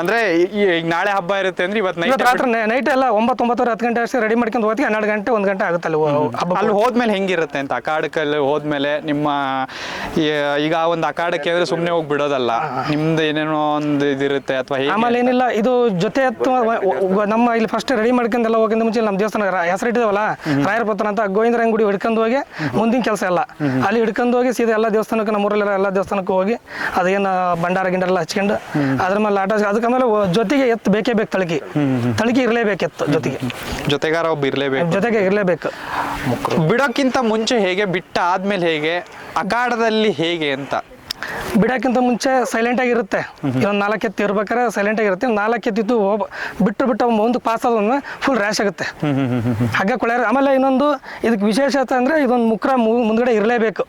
Speaker 3: ಅಂದ್ರೆ ಈಗ ನಾಳೆ ಹಬ್ಬ ಇರುತ್ತೆ ಅಂದ್ರೆ ಇವತ್ತು ನೈಟ್
Speaker 1: ರಾತ್ರಿ ನೈಟ್ ಎಲ್ಲ ಒಂಬತ್ತು ಒಂಬತ್ತುವರೆ ಹತ್ತು ಗಂಟೆ ಅಷ್ಟೇ ರೆಡಿ ಮಾಡ್ಕೊಂಡು ಹೋಗ್ತೀವಿ. ಹನ್ನೆರಡು ಗಂಟೆ ಒಂದು ಗಂಟೆ ಆಗುತ್ತೆ ಅಲ್ಲಿ
Speaker 3: ಅಲ್ಲಿ ಹೋದ್ಮೇಲೆ ಹೆಂಗಿರುತ್ತೆ ಅಂತ? ಅಖಾಡಕ್ಕಲ್ಲಿ ಹೋದ್ಮೇಲೆ ನಿಮ್ಮ ಈಗ ಒಂದು ಅಖಾಡಕ್ಕೆ ಅಂದ್ರೆ ಸುಮ್ಮನೆ ಹೋಗಿ ಬಿಡೋದಲ್ಲ. ನಿಮ್ದು ಏನೇನೋ ಒಂದು ಇದಿರುತ್ತೆ ಅಥವಾ
Speaker 1: ಆಮೇಲೆ ಏನಿಲ್ಲ ಇದು ಜೊತೆ ನಮ್ಮ ಇಲ್ಲಿ ಫಸ್ಟ್ ರೆಡಿ ಮಾಡ್ಕೊಂಡೆಲ್ಲ ಹೋಗಿಂದ ಮುಂಚೆ ನಮ್ಮ ದೇವಸ್ಥಾನ ರ- ಹೆಸರು ಇಟ್ಟಿದಾವಲ್ಲ ರಾಯರ ಪತ್ರ ಅಂತ ಗೋವಿಂದರಾಯನ ಗುಡಿ ಹಿಡ್ಕೊಂಡು ಹೋಗಿ ಮುಂದಿನ ಕೆಲಸ ಎಲ್ಲ. ಅಲ್ಲಿ ಹಿಡ್ಕೊಂಡು ಹೋಗಿ ಸೀದಾ ಎಲ್ಲ ದೇವಸ್ಥಾನಕ್ಕೆ ನಮ್ಮೂರಲ್ಲಿರೋ ಎಲ್ಲ ದೇವಸ್ಥಾನಕ್ಕೆ ಹೋಗಿ ಅದೇನು ಭಂಡಾರ ಗಿಂಡಾರ ಎಲ್ಲ ಹಚ್ಕೊಂಡು ಅದ್ರ ಮೇಲೆ ಆಟ ಅದಕ್ಕೆ ಆಮೇಲೆ ಜೊತೆಗೆ ಎತ್ತು ಬೇಕೇ ಬೇಕು ತಳಕಿ ತಳಕಿ ಇರಲೇಬೇಕು ಎತ್ತು ಜೊತೆಗೆ.
Speaker 3: ಜೊತೆಗಾರ ಒಬ್ಬ ಇರಲೇಬೇಕು.
Speaker 1: ಜೊತೆಗೆ ಇರಲೇಬೇಕು.
Speaker 3: ಬಿಡೋಕ್ಕಿಂತ ಮುಂಚೆ ಹೇಗೆ ಬಿಟ್ಟ ಆದ್ಮೇಲೆ ಹೇಗೆ ಅಖಾಡದಲ್ಲಿ ಹೇಗೆ ಅಂತ?
Speaker 1: ಬಿಡೋಕ್ಕಿಂತ ಮುಂಚೆ ಸೈಲೆಂಟ್ ಆಗಿರುತ್ತೆ. ಒಂದು ನಾಲ್ಕು ಎತ್ತು ಇರ್ಬೇಕಾದ್ರೆ ಸೈಲೆಂಟ್ ಆಗಿರುತ್ತೆ. ನಾಲ್ಕು ಎತ್ತಿದ್ದು ಹೋಗ್ ಬಿಟ್ಟು ಬಿಟ್ಟು ಒಂದು ಮುಂದಕ್ಕೆ ಪಾಸ್ ಆದ್ರೆ ಫುಲ್ ರ್ಯಾಶ್ ಆಗುತ್ತೆ. ಹಗ್ಗ ಕೊಳೆಯ ಆಮೇಲೆ ಇನ್ನೊಂದು ಇದಕ್ಕೆ ವಿಶೇಷತೆ ಅಂದ್ರೆ ಇದೊಂದು ಮುಕ್ರ ಮುಂದ್ಗಡೆ ಇರಲೇಬೇಕು.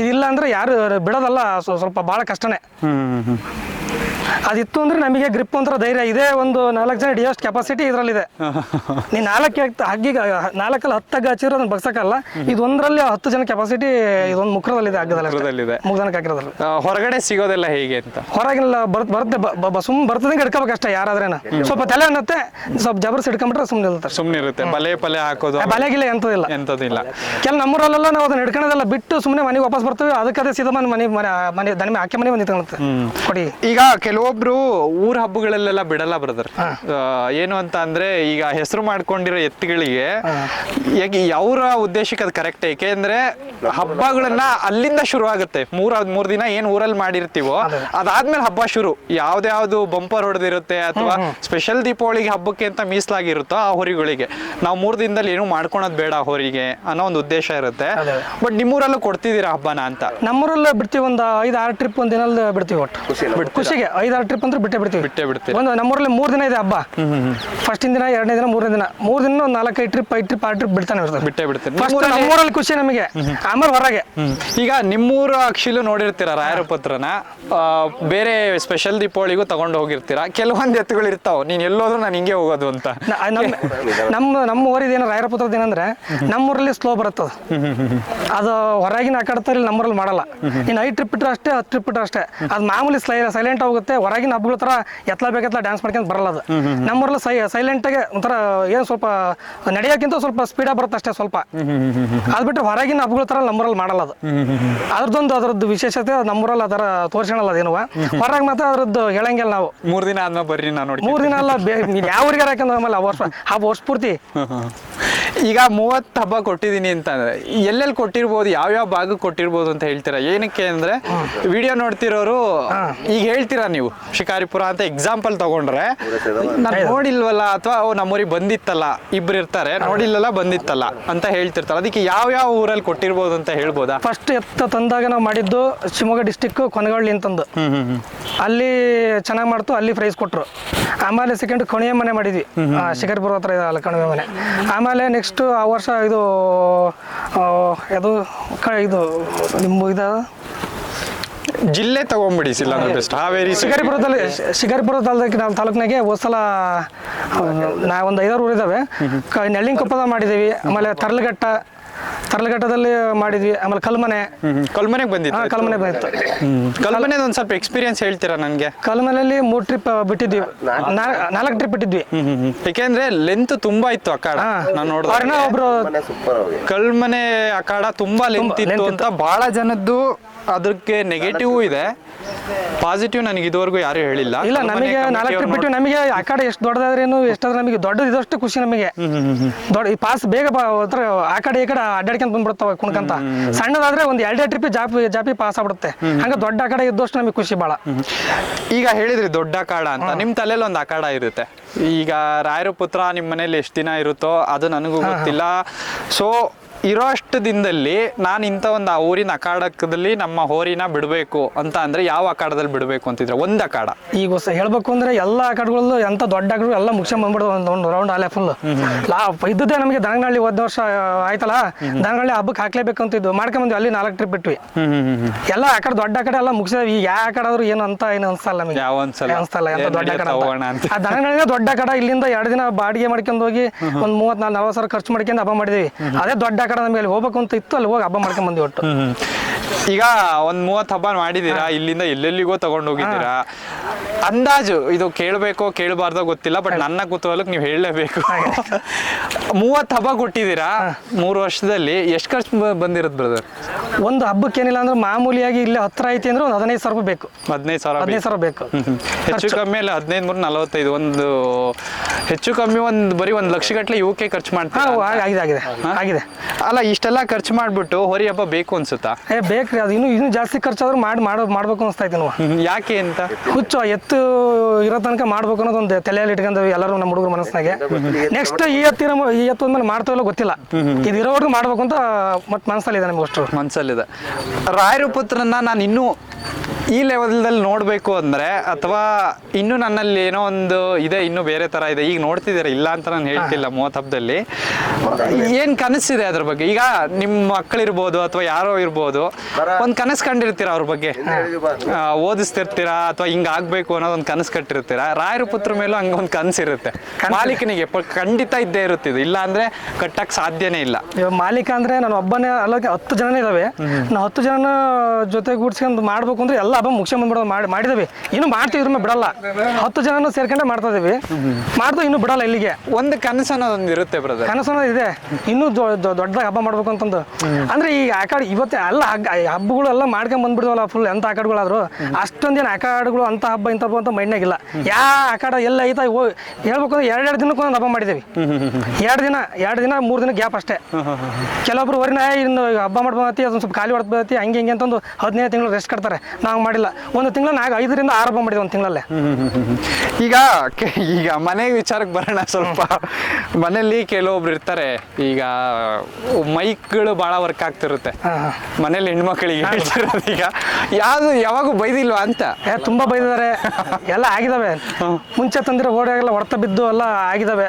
Speaker 1: ಇದಿಲ್ಲ ಅಂದ್ರೆ ಯಾರು ಬಿಡೋದಲ್ಲ ಸ್ವಲ್ಪ ಬಹಳ ಕಷ್ಟನೇ. ಅದಿತ್ತು ಅಂದ್ರೆ ನಮಗೆ ಗ್ರಿಪ್ ಒಂಥರ ಧೈರ್ಯ. ಇದೆ ಒಂದು ನಾಲ್ಕು ಜನ ಹಿಡಿಯೋಷ್ಟು ಕೆಪಾಸಿಟಿ ಇದರಲ್ಲಿದೆ. ನೀ ನಾಲ್ಕು ಹಗ್ಗಿಗೆ ನಾಲ್ಕಲ್ಲಿ ಹತ್ತು ಹಗ್ಗ ಹಚ್ಚಿರೋ ಅದನ್ನ ಬಗ್ಸಕ್ಕಲ್ಲ. ಇದೊಂದರಲ್ಲಿ ಹತ್ತು ಜನ ಕೆಪಾಸಿಟಿ ಇದೊಂದು ಮುಕ್ರದಲ್ಲಿದೆ ಹಗ್ಗದಲ್ಲಿ
Speaker 3: ಮುಕ್ರದಲ್ಲಿದೆ.
Speaker 1: ಮುಗ್ದನಕ್ಕೆ ಹಾಕಿರೋದ್ರಲ್ಲಿ.
Speaker 3: ಹೊರಗಡೆ ಸಿಗೋದೆಲ್ಲ ಹೇಗೆ ಅಂತ?
Speaker 1: ಹೊರಗಿಲ್ಲ ಬರ್ತ ಬರುತ್ತೆ ಸುಮ್ ಬರ್ತದೆ ಹಿಡ್ಕೋಬೇಕು ಅಷ್ಟೇ ಯಾರಾದ್ರೇನ. ಸ್ವಲ್ಪ ತಲೆ ಅನ್ನತ್ತೆ ಸ್ವಲ್ಪ ಜಬರ್ಸ್ ಹಿಡ್ಕೊಂಡ್ಬಿಟ್ರೆ ಸುಮ್ಮನೆ ಇರುತ್ತೆ
Speaker 3: ಸುಮ್ನೆ ಇರುತ್ತೆ ಬಲೆ ಪಲೆ ಹಾಕೋದು
Speaker 1: ಬಲೆಗಿಲ್ಲ ಎಂತದಿಲ್ಲ
Speaker 3: ಎಂತದಿಲ್ಲ
Speaker 1: ಕೆಲ ನಮ್ಮೂರಲ್ಲೆಲ್ಲ ನಾವು ಅದನ್ನ ಹಿಡ್ಕೊಳ್ಳೋದೆಲ್ಲ ಬಿಟ್ಟು ಸುಮ್ಮನೆ ಮನೆಗೆ ವಾಪಸ್ ಬರ್ತೀವಿ. ಅದಕ್ಕೆ ಅದೇ ಸೀದಾ ಮನೆ ಮನೆ ಮನೆ ದನಿಮೆ ಹಾಕಿ ಮನೆ ಬಂದು ನಿಂತ್ಕೊಳ್ಳುತ್ತೆ ಕೊಡಿ.
Speaker 3: ಈಗ ಕೆಲವೊಬ್ರು ಊರ್ ಹಬ್ಬಗಳಲ್ಲೆಲ್ಲ ಬಿಡಲ್ಲ ಬ್ರದರ್ ಏನು ಅಂತ ಅಂದ್ರೆ ಈಗ ಹೆಸರು ಮಾಡ್ಕೊಂಡಿರೋ ಎತ್ತುಗಳಿಗೆ ಅವರ ಉದ್ದೇಶಕ್ಕೆ ಅದು ಕರೆಕ್ಟ್ ಏಕೆಂದ್ರೆ ಹಬ್ಬಗಳನ್ನ ಅಲ್ಲಿಂದ ಶುರು ಆಗುತ್ತೆ. ಮೂರ್ ಮೂರ್ ದಿನ ಏನ್ ಊರಲ್ಲಿ ಮಾಡಿರ್ತೀವೋ ಅದಾದ್ಮೇಲೆ ಹಬ್ಬ ಶುರು. ಯಾವ್ದ್ಯಾವ್ದು ಬಂಪರ್ ಹೊಡೆದಿರುತ್ತೆ ಅಥವಾ ಸ್ಪೆಷಲ್ ದೀಪಾವಳಿಗೆ ಹಬ್ಬಕ್ಕೆ ಅಂತ ಮೀಸಲಾಗಿರುತ್ತೋ ಆ ಹೊರಿಗಳಿಗೆ. ನಾವು ಮೂರ್ ದಿನದಲ್ಲಿ ಏನು ಮಾಡ್ಕೊಳೋದ್ ಬೇಡ ಹೊರಿಗೆ ಅನ್ನೋ ಒಂದು ಉದ್ದೇಶ ಇರುತ್ತೆ. ಬಟ್ ನಿಮ್ಮೂರಲ್ಲೂ ಕೊಡ್ತಿದ್ದೀರಾ ಹಬ್ಬನ ಅಂತ?
Speaker 1: ನಮ್ಮೂರಲ್ಲೇ ಬಿಡ್ತೀವಿ ಒಂದು ಐದು ಆರು ಟ್ರಿಪ್ ಒಂದ್ ದಿನ ಬಿಡ್ತೀವಿ ಒಟ್ಟು. ಖುಷಿಗೆ ಐದು ಆರು ಟ್ರಿಪ್ ಅಂದ್ರೆ ಬಿಟ್ಟೆ ಬಿಡ್ತೀವಿ.
Speaker 3: ಬಿಟ್ಟೇ ಬಿಡ್ತೀವಿ.
Speaker 1: ಒಂದು ನಮ್ಮೂರಲ್ಲಿ ಮೂರು ದಿನ ಇದೆ ಹಬ್ಬ. ಫಸ್ಟ್ ದಿನ ಎರಡನೇ ದಿನ ಮೂರನೇ ದಿನ. ಮೂರು ದಿನ ಒಂದು ನಾಲ್ಕೈದು ಟ್ರಿಪ್ ಐದು ಟ್ರಿಪ್ ಆರು ಟ್ರಿಪ್ ಬಿಡ್ತಾನೆ ಇರ್ತದೆ
Speaker 3: ಬಿಟ್ಟೇ ಬಿಡ್ತೀವಿ.
Speaker 1: ಫಸ್ಟ್
Speaker 3: ನಮ್ಮೂರಲ್ಲಿ
Speaker 1: ಖುಷಿ ನಮಗೆ. ಆಮೇಲೆ ಹೊರಗೆ.
Speaker 3: ಈಗ ನಿಮ್ಮೂರ ಅಕ್ಷಿಲು ನೋಡಿರ್ತೀರ ರಾಯರ ಪತ್ರನ ಆ, ಬೇರೆ ಸ್ಪೆಷಲ್ ದೀಪಾವಳಿಗೂ ತಗೊಂಡು ಹೋಗಿರ್ತೀರಾ? ಕೆಲವೊಂದು ಎತ್ತುಗಳು ಇರ್ತಾವ. ನೀನ್ ಎಲ್ಲೋದ್ರೂ ನಾನು ಹಿಂಗೆ ಹೋಗೋದು ಅಂತ.
Speaker 1: ನಮ್ಮ ನಮ್ಮ ಊರಿದ ಏನು ರಾಯರ ಪುತ್ರದ ಏನಂದ್ರೆ ನಮ್ಮೂರಲ್ಲಿ ಸ್ಲೋ ಬರುತ್ತದ. ಅದು ಹೊರಗಿನ ಆಕಾಡ್ತಾರೆ ನಮ್ಮೂರಲ್ಲಿ ಮಾಡಲ್ಲ. ಇನ್ನು ಐದು ಟ್ರಿಪ್ ಇಟ್ಟರೆ ಅಷ್ಟೇ ಹತ್ತು ಟ್ರಿಪ್ ಇಟ್ಟರೆ ಅಷ್ಟೇ. ಅದು ಮಾಮೂಲಿ ಸ್ಲೈ ಸೈಲೆಂಟ್ ಹೋಗುತ್ತೆ ಹೊರಗಿನ ಹಬ್ಬಗಳ ತರ ಎತ್ಲ ಬೇಕೆತ್ಲ ಡ್ಯಾನ್ಸ್ ಮಾಡ್ಕೊಂಡ್ ಬರಲ್ಲ ಅದು. ನಮ್ಮೂರಲ್ಲಿ ಸೈ ಸೈಲೆಂಟಾಗಿ ಒಂಥರ ಏನು ಸ್ವಲ್ಪ ನಡೆಯೋಕ್ಕಿಂತ ಸ್ವಲ್ಪ ಸ್ಪೀಡಾಗಿ ಬರುತ್ತೆ ಅಷ್ಟೇ ಸ್ವಲ್ಪ. ಅದು ಬಿಟ್ಟರೆ ಹೊರಗಿನ ಹಬ್ಬಗಳ ತರ ನಮ್ಮೂರಲ್ಲಿ ಮಾಡಲ್ಲ ಅದು. ಅದ್ರದ್ದೊಂದು ಅದರದ್ದು ವಿಶೇಷತೆ ನಮ್ಮೂರಲ್ಲಿ ಅದರ ತೋರಿಸೋಣಲ್ಲ ಅದೇನುವ ಹೊರಗೆ ಮಾತ್ರ ಅದ್ರದ್ದು ಹೇಳಂಗಿಲ್ಲ ನಾವು.
Speaker 3: ಮೂರ್ ದಿನ ಆದ್ಮೇಲೆ ಬರ್ರಿ ನಾನು ನೋಡಿ
Speaker 1: ಮೂರು ದಿನ ಅಲ್ಲ ಯಾವ ಊರಿಗೆ ಹಾಕಂದ್ರೆ ಆಮೇಲೆ ಆ ವರ್ಷ ಆ ವರ್ಷ ಪೂರ್ತಿ.
Speaker 3: ಈಗ ಮೂವತ್ತು ಹಬ್ಬ ಕೊಟ್ಟಿದ್ದೀನಿ ಅಂತಂದ್ರೆ ಎಲ್ಲೆಲ್ಲಿ ಕೊಟ್ಟಿರ್ಬೋದು ಯಾವ್ಯಾವ ಭಾಗಕ್ಕೆ ಕೊಟ್ಟಿರ್ಬೋದು ಅಂತ ಹೇಳ್ತೀರಾ? ಏನಕ್ಕೆ ಅಂದ್ರೆ ವಿಡಿಯೋ ನೋಡ್ತಿರೋರು ಈಗ ಹೇಳ್ತೀರಾ ನೀವು? ಶಿಕಾರಿಪುರ ಅಂತ ಎಕ್ಸಾಂಪಲ್ ತಗೊಂಡ್ರೆ ನಾನು ನೋಡಿಲ್ವಲ್ಲ ಅಥವಾ ನಮ್ಮೂರಿಗೆ ಬಂದಿತ್ತಲ್ಲ ಇಬ್ರು ಇರ್ತಾರೆ ನೋಡಿಲ್ಲಲ್ಲ ಬಂದಿತ್ತಲ್ಲ ಅಂತ ಹೇಳ್ತಿರ್ತಾರೆ. ಅದಕ್ಕೆ ಯಾವ ಯಾವ ಊರಲ್ಲಿ ಕೊಟ್ಟಿರ್ಬೋದು ಅಂತ ಹೇಳ್ಬೋದಾ?
Speaker 1: ಫಸ್ಟ್ ಎತ್ತ ತಂದಾಗ ನಾವು ಮಾಡಿದ್ದು ಶಿವಮೊಗ್ಗ ಡಿಸ್ಟಿಕ್ ಕೊನಗಳ್ಳಿ ಅಂತಂದು. ಅಲ್ಲಿ ಚೆನ್ನಾಗಿ ಮಾಡ್ತು ಅಲ್ಲಿ ಪ್ರೈಸ್ ಕೊಟ್ಟರು ಆಮೇಲೆ ಸೆಕೆಂಡ್ ಕೊನೆಯ ಮನೆ ಮಾಡಿದ್ವಿ. ಶಿಕಾರಿಪುರ ಹತ್ರ ಕಣಿವೆ ಮನೆ. ಆಮೇಲೆ ನೆಕ್ಸ್ಟ್ ಆ ವರ್ಷ ಇದು ಅದು ಇದು ನಿಮ್ಮ ಇದು
Speaker 3: ಜಿಲ್ಲೆ ತಗೊಂಬಿಡಿ ಬೆಸ್ಟ್ ಹಾವೇರಿ
Speaker 1: ಶಿಕಾರಿಪುರದಲ್ಲಿ ಶಿಕಾರಿಪುರ ತಾಲೂಕಿನ ತಾಲೂಕಿನಾಗೆ ಹೊಸಲ ಸಲ ನಾ ಒಂದು ಐದಾರು ಊರು ಇದ್ದಾವೆ ಕೊಪ್ಪದ ಮಾಡಿದೀವಿ ಮಾಡಿದ್ದೀವಿ ಆಮೇಲೆ ತರ್ಲಘಟ್ಟ ತರ್ಲಘಟ್ಟದಲ್ಲಿ ಮಾಡಿದ್ವಿ ಆಮೇಲೆ ಕಲ್ಮನೆ.
Speaker 3: ಕಲ್ಮನೆಗೆ ಬಂದಿತ್ತು.
Speaker 1: ಕಲ್ಮನೆ ಬಂದಿತ್ತು.
Speaker 3: ಕಲ್ಮನೆ ಒಂದ್ ಸ್ವಲ್ಪ ಎಕ್ಸ್ಪೀರಿಯನ್ಸ್ ಹೇಳ್ತೀರಾ ನನಗೆ?
Speaker 1: ಕಲ್ಮನೆಯಲ್ಲಿ ಮೂರು ಟ್ರಿಪ್ ಬಿಟ್ಟಿದ್ವಿ. ನಾಲ್ಕು ಟ್ರಿಪ್ ಬಿಟ್ಟಿದ್ವಿ.
Speaker 3: ಯಾಕೆಂದ್ರೆ ಲೆಂತ್ ತುಂಬಾ ಇತ್ತು ಅಖಾಡ. ನಾನು
Speaker 1: ನೋಡಿದ್ರೆ ಒಬ್ರು
Speaker 3: ಕಲ್ಮನೆ ಅಖಾಡ ತುಂಬಾ ಲೆಂತ್ ಇತ್ತು ಅಂತ ಬಹಳ ಜನದ್ದು ಅದಕ್ಕೆ ನೆಗೆಟಿವ್ ಇದೆ. ಪಾಸಿಟಿವ್ ನನಗೆ ಇದುವರೆಗೂ ಯಾರು ಹೇಳಿಲ್ಲ.
Speaker 1: ಇಲ್ಲ ನಮಗೆ ನಾಲ್ಕು ಟ್ರಿಪ್ ಬಿಟ್ಟು ನಮಗೆ ಆ ಕಡೆ ಎಷ್ಟು ದೊಡ್ಡದಾದ್ರೇನು ಎಷ್ಟಾದ್ರೂ ನಮಗೆ ದೊಡ್ಡದು ಇದಷ್ಟು ಖುಷಿ ನಮಗೆ. ದೊಡ್ಡ ಈ ಪಾಸ್ ಬೇಗ ಆ ಕಡೆ ಈ ಕಡೆ ಅಡ್ಡಾಡ್ಕೊಂತ ಬಂದ್ಬಿಡ್ತಾವ ಕುಣ್ಕಂತ. ಸಣ್ಣದಾದ್ರೆ ಒಂದ್ ಎರಡೇ ಟ್ರಿಪ್ ಜಾಪಿ ಜಾಪಿ ಪಾಸ್ ಆಗ್ಬಿಡುತ್ತೆ. ಹಂಗ ದೊಡ್ಡ ಆಕಡೆ ಕಡೆ ಇದ್ದಷ್ಟು ನಮಗೆ ಖುಷಿ ಬಹಳ
Speaker 3: ಈಗ ಹೇಳಿದ್ರಿ ದೊಡ್ಡ ಅಕಾಡ ಅಂತ. ನಿಮ್ ತಲೆಯಲ್ಲಿ ಒಂದು ಅಕಾಡ ಇರುತ್ತೆ. ಈಗ ರಾಯರ ಪುತ್ರ ನಿಮ್ಮ ಮನೇಲಿ ಎಷ್ಟು ದಿನ ಇರುತ್ತೋ ಅದು ನನಗೂ ಗೊತ್ತಿಲ್ಲ. ಸೊ ಇರೋ ಅಷ್ಟು ದಿನದಲ್ಲಿ ನಾನು ಇಂಥ ಒಂದು ಆ ಊರಿನ ಅಖಾಡದಲ್ಲಿ ನಮ್ಮ ಹೋರಿನ ಬಿಡಬೇಕು ಅಂತ ಅಂದರೆ ಯಾವ ಅಖಾಡದಲ್ಲಿ ಬಿಡಬೇಕು ಅಂತಿದ್ರೆ ಒಂದು ಅಖಾಡ.
Speaker 1: ಈಗ ಹೊಸ ಹೇಳ್ಬೇಕು ಅಂದ್ರೆ ಎಲ್ಲ ಅಖಾಡಗಳಲ್ಲೂ ಎಂತ ದೊಡ್ಡ ಅಖಾಡ ಎಲ್ಲ ಮುಗಿಸ್ಕೊಂಡ್ ಬಂದ್ಬಿಡೋದು ಒಂದು ಒಂದು ರೌಂಡ್ ಅಲ್ಲೇ ಫುಲ್ ಲಾ ಇದ್ದದ್ದೇ ನಮಗೆ ದನಗನಹಳ್ಳಿ ಹೋದ ವರ್ಷ ಆಯ್ತಲ್ಲ? ದನಗನಹಳ್ಳಿ ಹಬ್ಬಕ್ಕೆ ಹಾಕ್ಲೇಬೇಕು ಅಂತಿದ್ದು. ಮಾಡ್ಕೊಂಬಂದ್ವಿ ಅಲ್ಲಿ ನಾಲ್ಕು ಟ್ರಿಪ್ ಬಿಟ್ವಿ. ಎಲ್ಲ ಆ ಕಡೆ ದೊಡ್ಡ ಕಡೆ ಎಲ್ಲ ಮುಗಿಸಿದ್ವಿ. ಈಗ ಯಾವ ಕಡೆ ಆದ್ರೂ ಏನು ಅಂತ ಏನು ಅನ್ಸಲ್ಲ ನಮಗೆ.
Speaker 3: ಯಾವ ಅನ್ಸಲ್ಲ.
Speaker 1: ಅನ್ಸಲ್ಲ ಎಂತ ದೊಡ್ಡ ಕಡೆ
Speaker 3: ಅಂತ.
Speaker 1: ಆ ದನಗಳಿಂದ ದೊಡ್ಡ ಕಡೆ ಇಲ್ಲಿಂದ ಎರಡು ದಿನ ಬಾಡಿಗೆ ಮಾಡ್ಕೊಂಡು ಹೋಗಿ ಒಂದು ಮೂವತ್ತ್ ನಾಲ್ಕು ನಲ್ವತ್ತು ಸಾವಿರ ಖರ್ಚು ಮಾಡ್ಕೊಂಡು ಹಬ್ಬ ಮಾಡಿದ್ವಿ. ಅದೇ ದೊಡ್ಡ ಕಡೆ ನಮಗೆ ಅಲ್ಲಿ ಹೋಗ್ಬೇಕು ಅಂತ ಇತ್ತು ಅಲ್ಲಿ ಹೋಗಿ ಹಬ್ಬ ಮಾಡ್ಕೊಂಡ್ ಬಂದ್ವಿ ಒಟ್ಟು
Speaker 3: ಈಗ ಒಂದ್ ಮೂವತ್ತು ಹಬ್ಬ ಮಾಡಿದೀರಾ? ಇಲ್ಲಿಂದ ಎಲ್ಲೆಲ್ಲಿಗೋ ತಗೊಂಡು ಹೋಗಿದ್ದೀರಾ? ಅಂದಾಜು ಇದು ಕೇಳಬೇಕು ಕೇಳಬಾರ್ದೋ ಗೊತ್ತಿಲ್ಲ ಬಟ್ ನನ್ನ ಕುತೂಹಲಕ್ಕೆ ನೀವು ಹೇಳಲೇಬೇಕು. ಮೂವತ್ತು ಹಬ್ಬ ಕೊಟ್ಟಿದ್ದೀರಾ? ಮೂರು ವರ್ಷದಲ್ಲಿ ಎಷ್ಟು ಖರ್ಚು ಬಂದಿರೋದು ಬ್ರದರ್
Speaker 1: ಒಂದು ಹಬ್ಬಕ್ಕೆ ಏನಿಲ್ಲ ಅಂದ್ರೆ ಮಾಮೂಲಿಯಾಗಿ ಇಲ್ಲಿ ಹತ್ರ ಐತಿ ಅಂದ್ರೆ ಒಂದು ಹದಿನೈದು ಸಾವಿರ ರೂಪಾಯಿ ಬೇಕು.
Speaker 3: ಹದಿನೈದು ಸಾವಿರ
Speaker 1: ಹದಿನೈದು. ಸಾವಿರ ಬೇಕು.
Speaker 3: ಹೆಚ್ಚು ಕಮ್ಮಿ ಅಲ್ಲ ಹದಿನೈದು ಮೂರು ನಲವತ್ತೈದು ಒಂದು ಹೆಚ್ಚು ಕಮ್ಮಿ ಒಂದು ಬರೀ ಒಂದು ಲಕ್ಷ ಗಟ್ಟಲೆ ಇವಕ್ಕೆ ಖರ್ಚು ಮಾಡ್ತಾರೆ
Speaker 1: ಆಗಿದೆ ಆಗಿದೆ ಆಗಿದೆ.
Speaker 3: ಅಲ್ಲ ಇಷ್ಟೆಲ್ಲ ಖರ್ಚು ಮಾಡ್ಬಿಟ್ಟು ಹೊರಿ ಹಬ್ಬ ಬೇಕು ಅನ್ಸುತ್ತಾ?
Speaker 1: ಏ ಬೇಕ್ರಿ ಅದು ಇನ್ನೂ ಇನ್ನೂ ಜಾಸ್ತಿ ಖರ್ಚಾದ್ರೂ ಮಾಡಿ ಮಾಡೋ ಮಾಡ್ಬೇಕು ಅನಿಸ್ತಾ ನಾವು
Speaker 3: ಯಾಕೆ ಅಂತ?
Speaker 1: ಹುಚ್ಚು ಎತ್ತು ಇರೋ ತನಕ ಮಾಡ್ಬೇಕು ಅನ್ನೋದು ಒಂದು ತಲೆಯಲ್ಲಿ ಇಟ್ಕೊಂಡು ಎಲ್ಲರೂ ನಮ್ಮ ಹುಡುಗರ ಮನಸ್ಸಿನಾಗೆ. ನೆಕ್ಸ್ಟ್ ಈ ಎತ್ತಿನ ಈ ಎತ್ತು ಅಂದ್ಮೇಲೆ ಮಾಡ್ತಾವಿಲ್ಲ ಗೊತ್ತಿಲ್ಲ. ಇದು ಇರೋವರೆಗೂ ಮಾಡ್ಬೇಕು ಅಂತ ಮತ್ತೆ ಮನಸ್ಸಲ್ಲಿದೆ ನಮ್ಗೆ ಅಷ್ಟು.
Speaker 3: ಮನ್ಸಲ್ಲಿದೆ. ರಾಯರ ಪುತ್ರನ ನಾನು ಇನ್ನೂ ಈ ಲೆವೆಲ್ದಲ್ಲಿ ನೋಡಬೇಕು ಅಂದರೆ ಅಥವಾ ಇನ್ನು ನನ್ನಲ್ಲಿ ಏನೋ ಒಂದು ಇದೆ ಇನ್ನು ಬೇರೆ ಥರ ಇದೆ ಈಗ ನೋಡ್ತಿದ್ದೀರಾ ಇಲ್ಲ ಅಂತ ನಾನು ಹೇಳ್ತಿಲ್ಲ ಮೂವತ್ತು ಹಬ್ಬದಲ್ಲಿ ಏನು ಕನಸಿದೆ ಅದ್ರ ಬಗ್ಗೆ? ಈಗ ನಿಮ್ಮ ಮಕ್ಕಳಿರ್ಬೋದು ಅಥವಾ ಯಾರೋ ಇರ್ಬೋದು ಒಂದು ಕನಸು ಕಂಡಿರ್ತೀರಾ ಅವ್ರ ಬಗ್ಗೆ? ಓದಿಸ್ತಿರ್ತೀರಾ ಅಥವಾ ಹಿಂಗೆ ಆಗಬೇಕು ಅನ್ನೋದು ಒಂದು ಕನಸು ಕಟ್ಟಿರ್ತೀರಾ? ರಾಯರ ಪುತ್ರ ಮೇಲೂ ಹಂಗೆ ಒಂದು ಕನಸು ಇರುತ್ತೆ. ಮಾಲೀಕನಿಗೆ ಖಂಡಿತ ಇದ್ದೇ ಇರುತ್ತಿದ್ದು ಇಲ್ಲ ಅಂದರೆ ಕಟ್ಟಕ್ಕೆ ಸಾಧ್ಯನೇ ಇಲ್ಲ.
Speaker 1: ಇವಾಗ ಮಾಲೀಕ ಅಂದ್ರೆ ನಾನು ಒಬ್ಬನೇ ಅಲ್ಲ ಹತ್ತು ಜನನೇ ಇದ್ದಾವೆ ನಾವು ಹತ್ತು ಜನ ಜೊತೆ ಗೂಡ್ಸ್ಕೊಂಡು ಮಾಡ್ಬೇಕು ಅಂದ್ರೆ ಎಲ್ಲ ಹಬ್ಬ ಮುಗಿಸ್ಕೊಂಡ್ ಬಂದ್ಬಿಡೋದು ಮಾಡಿ ಮಾಡಿದೀವಿ. ಇನ್ನು ಮಾಡ್ತೀವಿ ಇದ್ರ ಮೇಲೆ ಬಿಡಲ್ಲ. ಹತ್ತು ಜನನು ಸೇರ್ಕೊಂಡೆ ಮಾಡ್ತಾ ಇದೀವಿ. ಮಾಡ್ದು ಇನ್ನು ಬಿಡಲ್ಲ ಇಲ್ಲಿಗೆ.
Speaker 3: ಒಂದು ಕನಸು ಅನ್ನೋದೊಂದು ಇರುತ್ತೆ ಬ್ರದರ್
Speaker 1: ಕನಸು ಅನ್ನೋದು ಇದೆ. ಇನ್ನೂ ದೊಡ್ಡ ಹಬ್ಬ ಮಾಡ್ಬೇಕು ಅಂತಂದು. ಅಂದ್ರೆ ಈಗ ಆ ಇವತ್ತೆ ಎಲ್ಲ ಹಬ್ಬಗಳೆಲ್ಲ ಮಾಡ್ಕೊಂಡ್ ಬಂದ್ಬಿಡ್ವಲ್ಲ ಫುಲ್ ಎಂತ ಆಕಾಡ್ಗಳಾದ್ರು ಅಷ್ಟೊಂದೇನು ಆಕಾಡ್ಗಳು ಅಂತ ಹಬ್ಬ ಇಂತ ಹಬ್ಬ ಅಂತ ಯಾ ಆಕಾಡ ಎಲ್ಲ ಐತ ಹೇಳ್ಬೇಕು ಅಂದ್ರೆ ಎರಡೆರಡು ದಿನಕ್ಕೆ ಒಂದು ಹಬ್ಬ ಮಾಡಿದ್ದೀವಿ ಎರಡು ದಿನ ಎರಡು ದಿನ ಮೂರು ದಿನ ಗ್ಯಾಪ್ ಅಷ್ಟೇ. ಕೆಲವೊಬ್ರು ವರಿನ ಇನ್ನು ಹಬ್ಬ ಮಾಡ್ಬತ್ತಿ ಅದೊಂದು ಸ್ವಲ್ಪ ಖಾಲಿ ಹೊಡ್ಬತ್ತಿ ಹಂಗೆ ಹಿಂಗೆ ಅಂತಂದು ಹದಿನೈದು ತಿಂಗಳು ರೆಸ್ಟ್ ಕಟ್ತಾರೆ. ನಾವು ಮಾಡಿಲ್ಲ. ಒಂದು ತಿಂಗಳ ನಾಗ ಐದರಿಂದ ಆರು ಹಬ್ಬ ಮಾಡಿದ್ವಿ ಒಂದು ತಿಂಗಳಲ್ಲೇ.
Speaker 3: ಈಗ ಕೆ- ಈಗ ಮನೆ ವಿಚಾರಕ್ಕೆ ಬರೋಣ ಸ್ವಲ್ಪ. ಮನೆಯಲ್ಲಿ ಕೆಲವೊಬ್ರು ಇರ್ತಾರೆ. ಈಗ ಮೈಕ್ಗಳು ಭಾಳ ವರ್ಕ್ ಆಗ್ತಿರುತ್ತೆ.
Speaker 1: ಮನೆಯಲ್ಲಿ ಹಾಂ.
Speaker 3: ಮನೇಲಿ ಹೆಣ್ಮಕ್ಳಿಗೆ ಹೇಳ್ತಿರೋದು ಈಗ. ಯಾವುದು ಯಾವಾಗೂ ಬೈದಿಲ್ವಾ ಅಂತ.
Speaker 1: ಏ ತುಂಬಾ ಬೈದಿದ್ದಾರೆ. ಎಲ್ಲ ಆಗಿದಾವೆ. ಮುಂಚೆ ತಂದಿರೋ ಓಡಾಗೆಲ್ಲ ಹೊಡೆತ ಬಿದ್ದು ಎಲ್ಲ ಆಗಿದಾವೆ.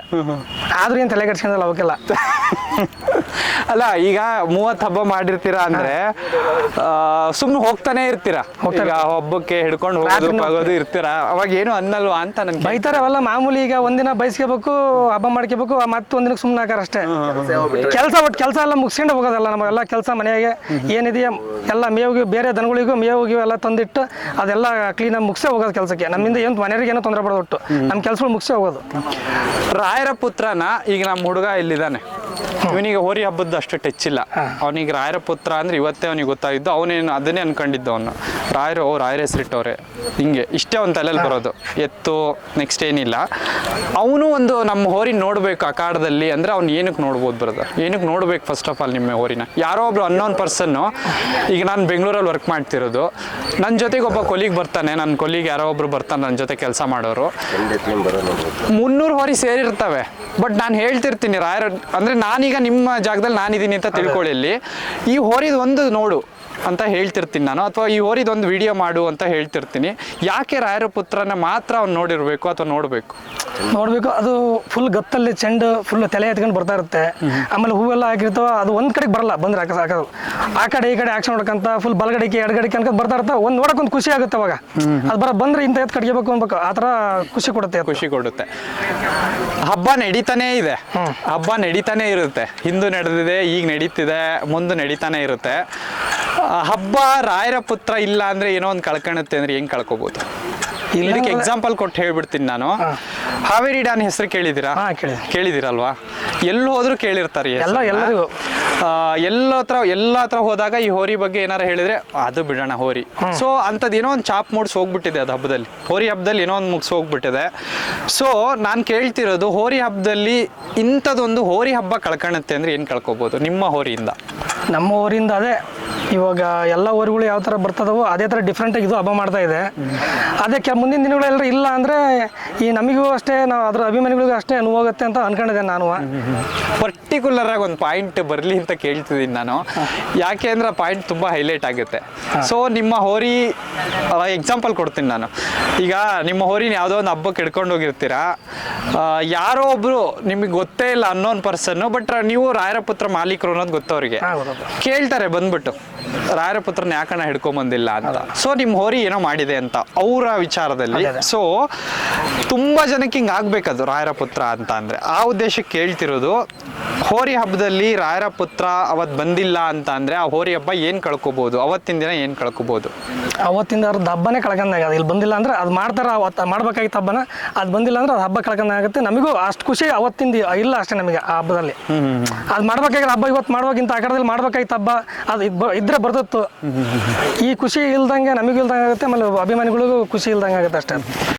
Speaker 1: ಆದ್ರೂ ಏನು ತಲೆ ಕೆಡ್ಸ್ಕೊಂಡಲ್ಲ ಅವಕ್ಕೆಲ್ಲ.
Speaker 3: ಅಲ್ಲ ಈಗ ಮೂವತ್ತು ಹಬ್ಬ ಮಾಡಿರ್ತೀರಾ ಅಂದ್ರೆ ಸುಮ್ಮನೆ ಹೋಗ್ತಾನೆ ಇರ್ತೀರಾ? ಈಗ ಹಬ್ಬಕ್ಕೆ ಹಿಡ್ಕೊಂಡು ಹೋಗೋದು ಇರ್ತೀರ ಇರ್ತೀರಾ? ಅವಾಗ ಏನು ಅನ್ನಲ್ವಾ ಅಂತ ನನ್ಗೆ
Speaker 1: ಬೈತಾರೆ ಅವೆಲ್ಲ ಮಾಮೂಲಿ ಈಗ ಒಂದಿನ ಬೈಸ್ಕೋಬೇಕು ಹಬ್ಬ ಮಾಡ್ಕೋಬೇಕು ಮತ್ತೆ ಒಂದಿನಕ್ಕೆ ಸುಮ್ಮನೆ ಹಾಕಾರ ಅಷ್ಟೇ. ಕೆಲಸ ಒಟ್ಟು ಕೆಲಸ ಎಲ್ಲ ಮುಗಿಸ್ಕೊಂಡು ಹೋಗೋದಲ್ಲ ನಮಗೆಲ್ಲ ಕೆಲಸ ಮನೆಯಾಗೆ ಏನಿದೆಯಾ ಎಲ್ಲ ಮೇವಿಗೆ ಬೇರೆ ದನಗಳಿಗೂ ಮೇವಿಗೂ ಗೀವು ಎಲ್ಲ ತಂದಿಟ್ಟು ಅದೆಲ್ಲ ಕ್ಲೀನಾಗಿ ಮುಗಿಸೇ ಹೋಗೋದು ಕೆಲಸಕ್ಕೆ. ನಮ್ಮಿಂದ ಏನು ಮನೆಯವ್ರಿಗೆ ಏನೋ ತೊಂದರೆ ಪಡೋದು ಒಟ್ಟು ನಮ್ಮ ಕೆಲಸಗಳು ಮುಗಿಸೇ ಹೋಗೋದು.
Speaker 3: ರಾಯರ ಪುತ್ರನ ಈಗ ನಮ್ಮ ಹುಡುಗ ಇಲ್ಲಿದ್ದಾನೆ. ಇವನಿಗೆ ಹೋರಿ ಹಬ್ಬದ ಅಷ್ಟು ಟಚ್ ಇಲ್ಲ. ಅವನಿಗೆ ರಾಯರ ಪುತ್ರ ಅಂದ್ರೆ ಇವತ್ತೇ ಅವನಿಗೆ ಗೊತ್ತಾಗಿದ್ದು ಅವನೇನು ಅದನ್ನೇ ಅನ್ಕೊಂಡಿದ್ದು ಅವನು. ರಾಯರು ಓ ರಾಯರ ಹೆಸರಿಟ್ಟವ್ರೆ. ಹಿಂಗೆ ಇಷ್ಟೇ ಅವ್ನ ತಲೆಯಲ್ಲಿ ಬರೋದು. ಎತ್ತು ನೆಕ್ಸ್ಟ್ ಏನಿಲ್ಲ. ಅವನು ಒಂದು ನಮ್ಮ ಹೋರಿ ನೋಡ್ಬೇಕು ಅಖಾಡದಲ್ಲಿ ಅಂದ್ರೆ ಅವ್ನು ಏನಕ್ಕೆ ನೋಡ್ಬೋದು ಬರೋದು ಏನಕ್ಕೆ ನೋಡ್ಬೇಕು ಫಸ್ಟ್ ಆಫ್ ಆಲ್ ನಿಮ್ಮ ಹೋರಿನ? ಯಾರೋ ಒಬ್ರು ಅನ್ನೋನ್ ಪರ್ಸನ್ನು ಈಗ ನಾನು ಬೆಂಗಳೂರಲ್ಲಿ ವರ್ಕ್ ಮಾಡ್ತಿರೋದು. ನನ್ನ ಜೊತೆಗೆ ಒಬ್ಬ ಕೊಲಿಗೆ ಬರ್ತಾನೆ. ನನ್ನ ಕೊಲಿಗೆ ಯಾರೋ ಒಬ್ರು ಬರ್ತಾನೆ ನನ್ನ ಜೊತೆ ಕೆಲಸ ಮಾಡೋರು. ಮುನ್ನೂರು ಹೋರಿ ಸೇರಿರ್ತವೆ. ಬಟ್ ನಾನು ಹೇಳ್ತಿರ್ತೀನಿ ರಾಯರ ಅಂದ್ರೆ ನಾನೀಗ ನಿಮ್ಮ ಜಾಗದಲ್ಲಿ ನಾನಿದ್ದೀನಿ ಅಂತ ತಿಳ್ಕೊಳ್ಳಿ ಈ ಹೋರಿದ ಒಂದು ನೋಡು. ಅಂತ ಹೇಳ್ತಿರ್ತೀನಿ ನಾನು ಅಥವಾ ಈ ಓರಿದೊಂದು ಒಂದು ವಿಡಿಯೋ ಮಾಡು ಅಂತ ಹೇಳ್ತಿರ್ತೀನಿ. ಯಾಕೆ ರಾಯರ ಪುತ್ರನ ಮಾತ್ರ ಅವ್ನು ನೋಡಿರ್ಬೇಕು ಅಥವಾ ನೋಡಬೇಕು?
Speaker 1: ನೋಡಬೇಕು ಅದು ಫುಲ್ ಗತ್ತಲ್ಲಿ ಚೆಂಡು ಫುಲ್ ತಲೆ ಎತ್ಕೊಂಡು ಬರ್ತಾ ಇರುತ್ತೆ. ಆಮೇಲೆ ಹೂವೆಲ್ಲ ಹಾಕಿರ್ತಾವ ಅದು ಒಂದು ಕಡೆಗೆ ಬರಲ್ಲ ಬಂದ್ರೆ ಹಾಕ ಹಾಕೋದು ಆ ಕಡೆ ಈ ಕಡೆ ಆಕ್ಷನ್ ನೋಡ್ಕಂತ ಫುಲ್ ಬಲಗಡೆಗೆ ಎಡಗಡೆಗೆ ಅನ್ಕೊಂಡ್ ಬರ್ತಾ ಇರ್ತಾವ. ಒಂದು ನೋಡಕ್ ಒಂದು ಖುಷಿ ಆಗುತ್ತೆ ಅವಾಗ. ಅದು ಬರ ಬಂದ್ರೆ ಇಂಥ ಎತ್ ಕಟ್ಕೋಬೇಕು ಅನ್ಬೇಕು. ಆ ಥರ ಖುಷಿ ಕೊಡುತ್ತೆ.
Speaker 3: ಖುಷಿ ಕೊಡುತ್ತೆ. ಹಬ್ಬ ನಡೀತಾನೆ ಇದೆ. ಹಬ್ಬ ನಡೀತಾನೆ ಇರುತ್ತೆ. ಹಿಂದೂ ನಡೆದಿದೆ ಈಗ ನಡೀತಿದೆ ಮುಂದೆ ನಡೀತಾನೆ ಇರುತ್ತೆ. ಹಬ್ಬ ರಾಯರ ಪುತ್ರ ಇಲ್ಲ ಅಂದ್ರೆ ಏನೋ ಒಂದು ಕಳ್ಕೊಳುತ್ತೆ ಅಂದ್ರೆ ಹೆಂಗ್
Speaker 1: ಕಳ್ಕೋಬಹುದು
Speaker 3: ಇದಕ್ಕೆ ಎಕ್ಸಾಂಪಲ್ ಕೊಟ್ಟು ಹೇಳ್ಬಿಡ್ತೀನಿ ನಾನು. ಹಾವೇರಿ ಡಾನ್ ಹೆಸರು
Speaker 1: ಕೇಳಿದಿರಾ.
Speaker 3: ಕೇಳಿದಿರಲ್ವಾ ಎಲ್ಲಿ ಹೋದ್ರು ಕೇಳಿರ್ತಾರೆ.
Speaker 1: ಎಲ್ಲರಿಗೂ.
Speaker 3: ಎಲ್ಲ ಹತ್ರ ಎಲ್ಲ ಹತ್ರ ಹೋದಾಗ ಈ ಹೋರಿ ಬಗ್ಗೆ ಏನಾರ ಹೇಳಿದ್ರೆ ಅದು ಬಿಡೋಣ ಹೋರಿ. ಸೊ ಅಂಥದ್ದು ಏನೋ ಒಂದು ಚಾಪ್ ಮೂಡ್ಸ್ ಹೋಗ್ಬಿಟ್ಟಿದೆ ಅದು ಹಬ್ಬದಲ್ಲಿ. ಹೋರಿ ಹಬ್ಬದಲ್ಲಿ ಏನೋ ಒಂದು ಮುಗಿಸ್ ಹೋಗ್ಬಿಟ್ಟಿದೆ. ಸೊ ನಾನು ಕೇಳ್ತಿರೋದು ಹೋರಿ ಹಬ್ಬದಲ್ಲಿ ಇಂಥದ್ದೊಂದು ಹೋರಿ ಹಬ್ಬ ಕಳ್ಕೊಳುತ್ತೆ ಅಂದ್ರೆ ಏನು ಕಳ್ಕೊಬೋದು ನಿಮ್ಮ ಹೋರಿಯಿಂದ?
Speaker 1: ನಮ್ಮ ಊರಿಂದ ಅದೇ ಇವಾಗ ಎಲ್ಲ ಊರುಗಳು ಯಾವ ಥರ ಬರ್ತದವೋ ಅದೇ ಥರ ಡಿಫ್ರೆಂಟಾಗಿ ಇದು ಹಬ್ಬ ಮಾಡ್ತಾ ಇದೆ. ಅದಕ್ಕೆ ಮುಂದಿನ ದಿನಗಳೆಲ್ಲರೂ ಇಲ್ಲ ಅಂದರೆ ಈ ನಮಗೂ ಅಷ್ಟೇ ನಾವು ಅದರ ಅಭಿಮಾನಿಗಳಿಗೂ ಅಷ್ಟೇ ಹೋಗುತ್ತೆ ಅಂತ ಅನ್ಕೊಂಡಿದ್ದೆ ನಾನು.
Speaker 3: ಪರ್ಟಿಕ್ಯುಲರ್ ಆಗಿ ಒಂದು ಪಾಯಿಂಟ್ ಬರಲಿ ಅಂತ ಕೇಳ್ತಿದ್ದೀನಿ ನಾನು. ಯಾಕೆ ಅಂದ್ರೆ ಪಾಯಿಂಟ್ ತುಂಬ ಹೈಲೈಟ್ ಆಗುತ್ತೆ. ಸೊ ನಿಮ್ಮ ಹೋರಿ ಎಕ್ಸಾಂಪಲ್ ಕೊಡ್ತೀನಿ ನಾನು. ಈಗ ನಿಮ್ಮ ಹೋರಿನ ಯಾವುದೋ ಒಂದು ಹಬ್ಬಕ್ಕೆ ಹಿಡ್ಕೊಂಡು ಹೋಗಿರ್ತೀರಾ? ಯಾರೋ ಒಬ್ರು ನಿಮಗೆ ಗೊತ್ತೇ ಇಲ್ಲ ಅನ್ನೋನ್ ಪರ್ಸನ್ ಬಟ್ ನೀವು ರಾಯರ ಪುತ್ರ ಮಾಲೀಕರು ಅನ್ನೋದು ಗೊತ್ತವರಿಗೆ. ಕೇಳ್ತಾರೆ ಬಂದ್ಬಿಟ್ಟು ರಾಯರ ಪುತ್ರನ ಯಾಕಣ್ಣ ಹಿಡ್ಕೊಂಬಂದಿಲ್ಲ ಅಂತ ಸೊ ನಿಮ್ಮ ಹೋರಿ ಏನೋ ಮಾಡಿದೆ ಅಂತ ಅವರ ವಿಚಾರದಲ್ಲಿ. ಸೊ ತುಂಬಾ ಜನಕ್ಕೆ ಹಿಂಗೆ ಆಗ್ಬೇಕದು ರಾಯರ ಪುತ್ರ ಅಂತ ಅಂದರೆ. ಆ ಉದ್ದೇಶಕ್ಕೆ ಕೇಳ್ತಿರೋದು ಹೋರಿ ಹಬ್ಬದಲ್ಲಿ ರಾಯರ ಪುತ್ರ ಅವತ್ ಬಂದಿಲ್ಲ ಅಂತ ಅಂದರೆ ಆ ಹೋರಿ ಹಬ್ಬ ಏನು ಕಳ್ಕೊಬಹುದು ಅವತ್ತಿನ ದಿನ ಏನು ಕಳ್ಕೊಬಹುದು
Speaker 1: ಅವತ್ತಿಂದ ಅವ್ರದ್ದು ಹಬ್ಬನೇ ಕಳ್ಕೊಂಡಾಗ ಅದು ಇಲ್ಲಿ ಬಂದಿಲ್ಲ ಅಂದ್ರೆ ಅದು ಮಾಡ್ತಾರೆ ಅವತ್ತು ಮಾಡ್ಬೇಕಾಗಿತ್ತು ಹಬ್ಬನ ಅದು ಬಂದಿಲ್ಲ ಅಂದ್ರೆ ಅದು ಹಬ್ಬ ಕಳ್ಕೊಂಡಾಗುತ್ತೆ. ನಮಗೂ ಅಷ್ಟು ಖುಷಿ ಅವತ್ತಿಂದ ಇಲ್ಲ ಅಷ್ಟೇ ನಮಗೆ ಆ ಹಬ್ಬದಲ್ಲಿ. ಅದು ಮಾಡ್ಬೇಕಾಗಿರೋ ಹಬ್ಬ ಇವತ್ತು ಮಾಡ್ಬೇಕಿಂತ ಆ ಕಡೆದಲ್ಲಿ ಮಾಡ್ಬೇಕಾಗಿತ್ತು ಹಬ್ಬ ಅದು ಇದ್ರೆ ಬರ್ತಿತ್ತು. ಈ ಖುಷಿ ಇಲ್ದಂಗೆ ನಮಗೂ ಇಲ್ದಂಗೆ ಆಗುತ್ತೆ ಆಮೇಲೆ ಅಭಿಮಾನಿಗಳಿಗೂ ಖುಷಿ ಇಲ್ದಂಗೆ ಆಗುತ್ತೆ ಅಷ್ಟೇ.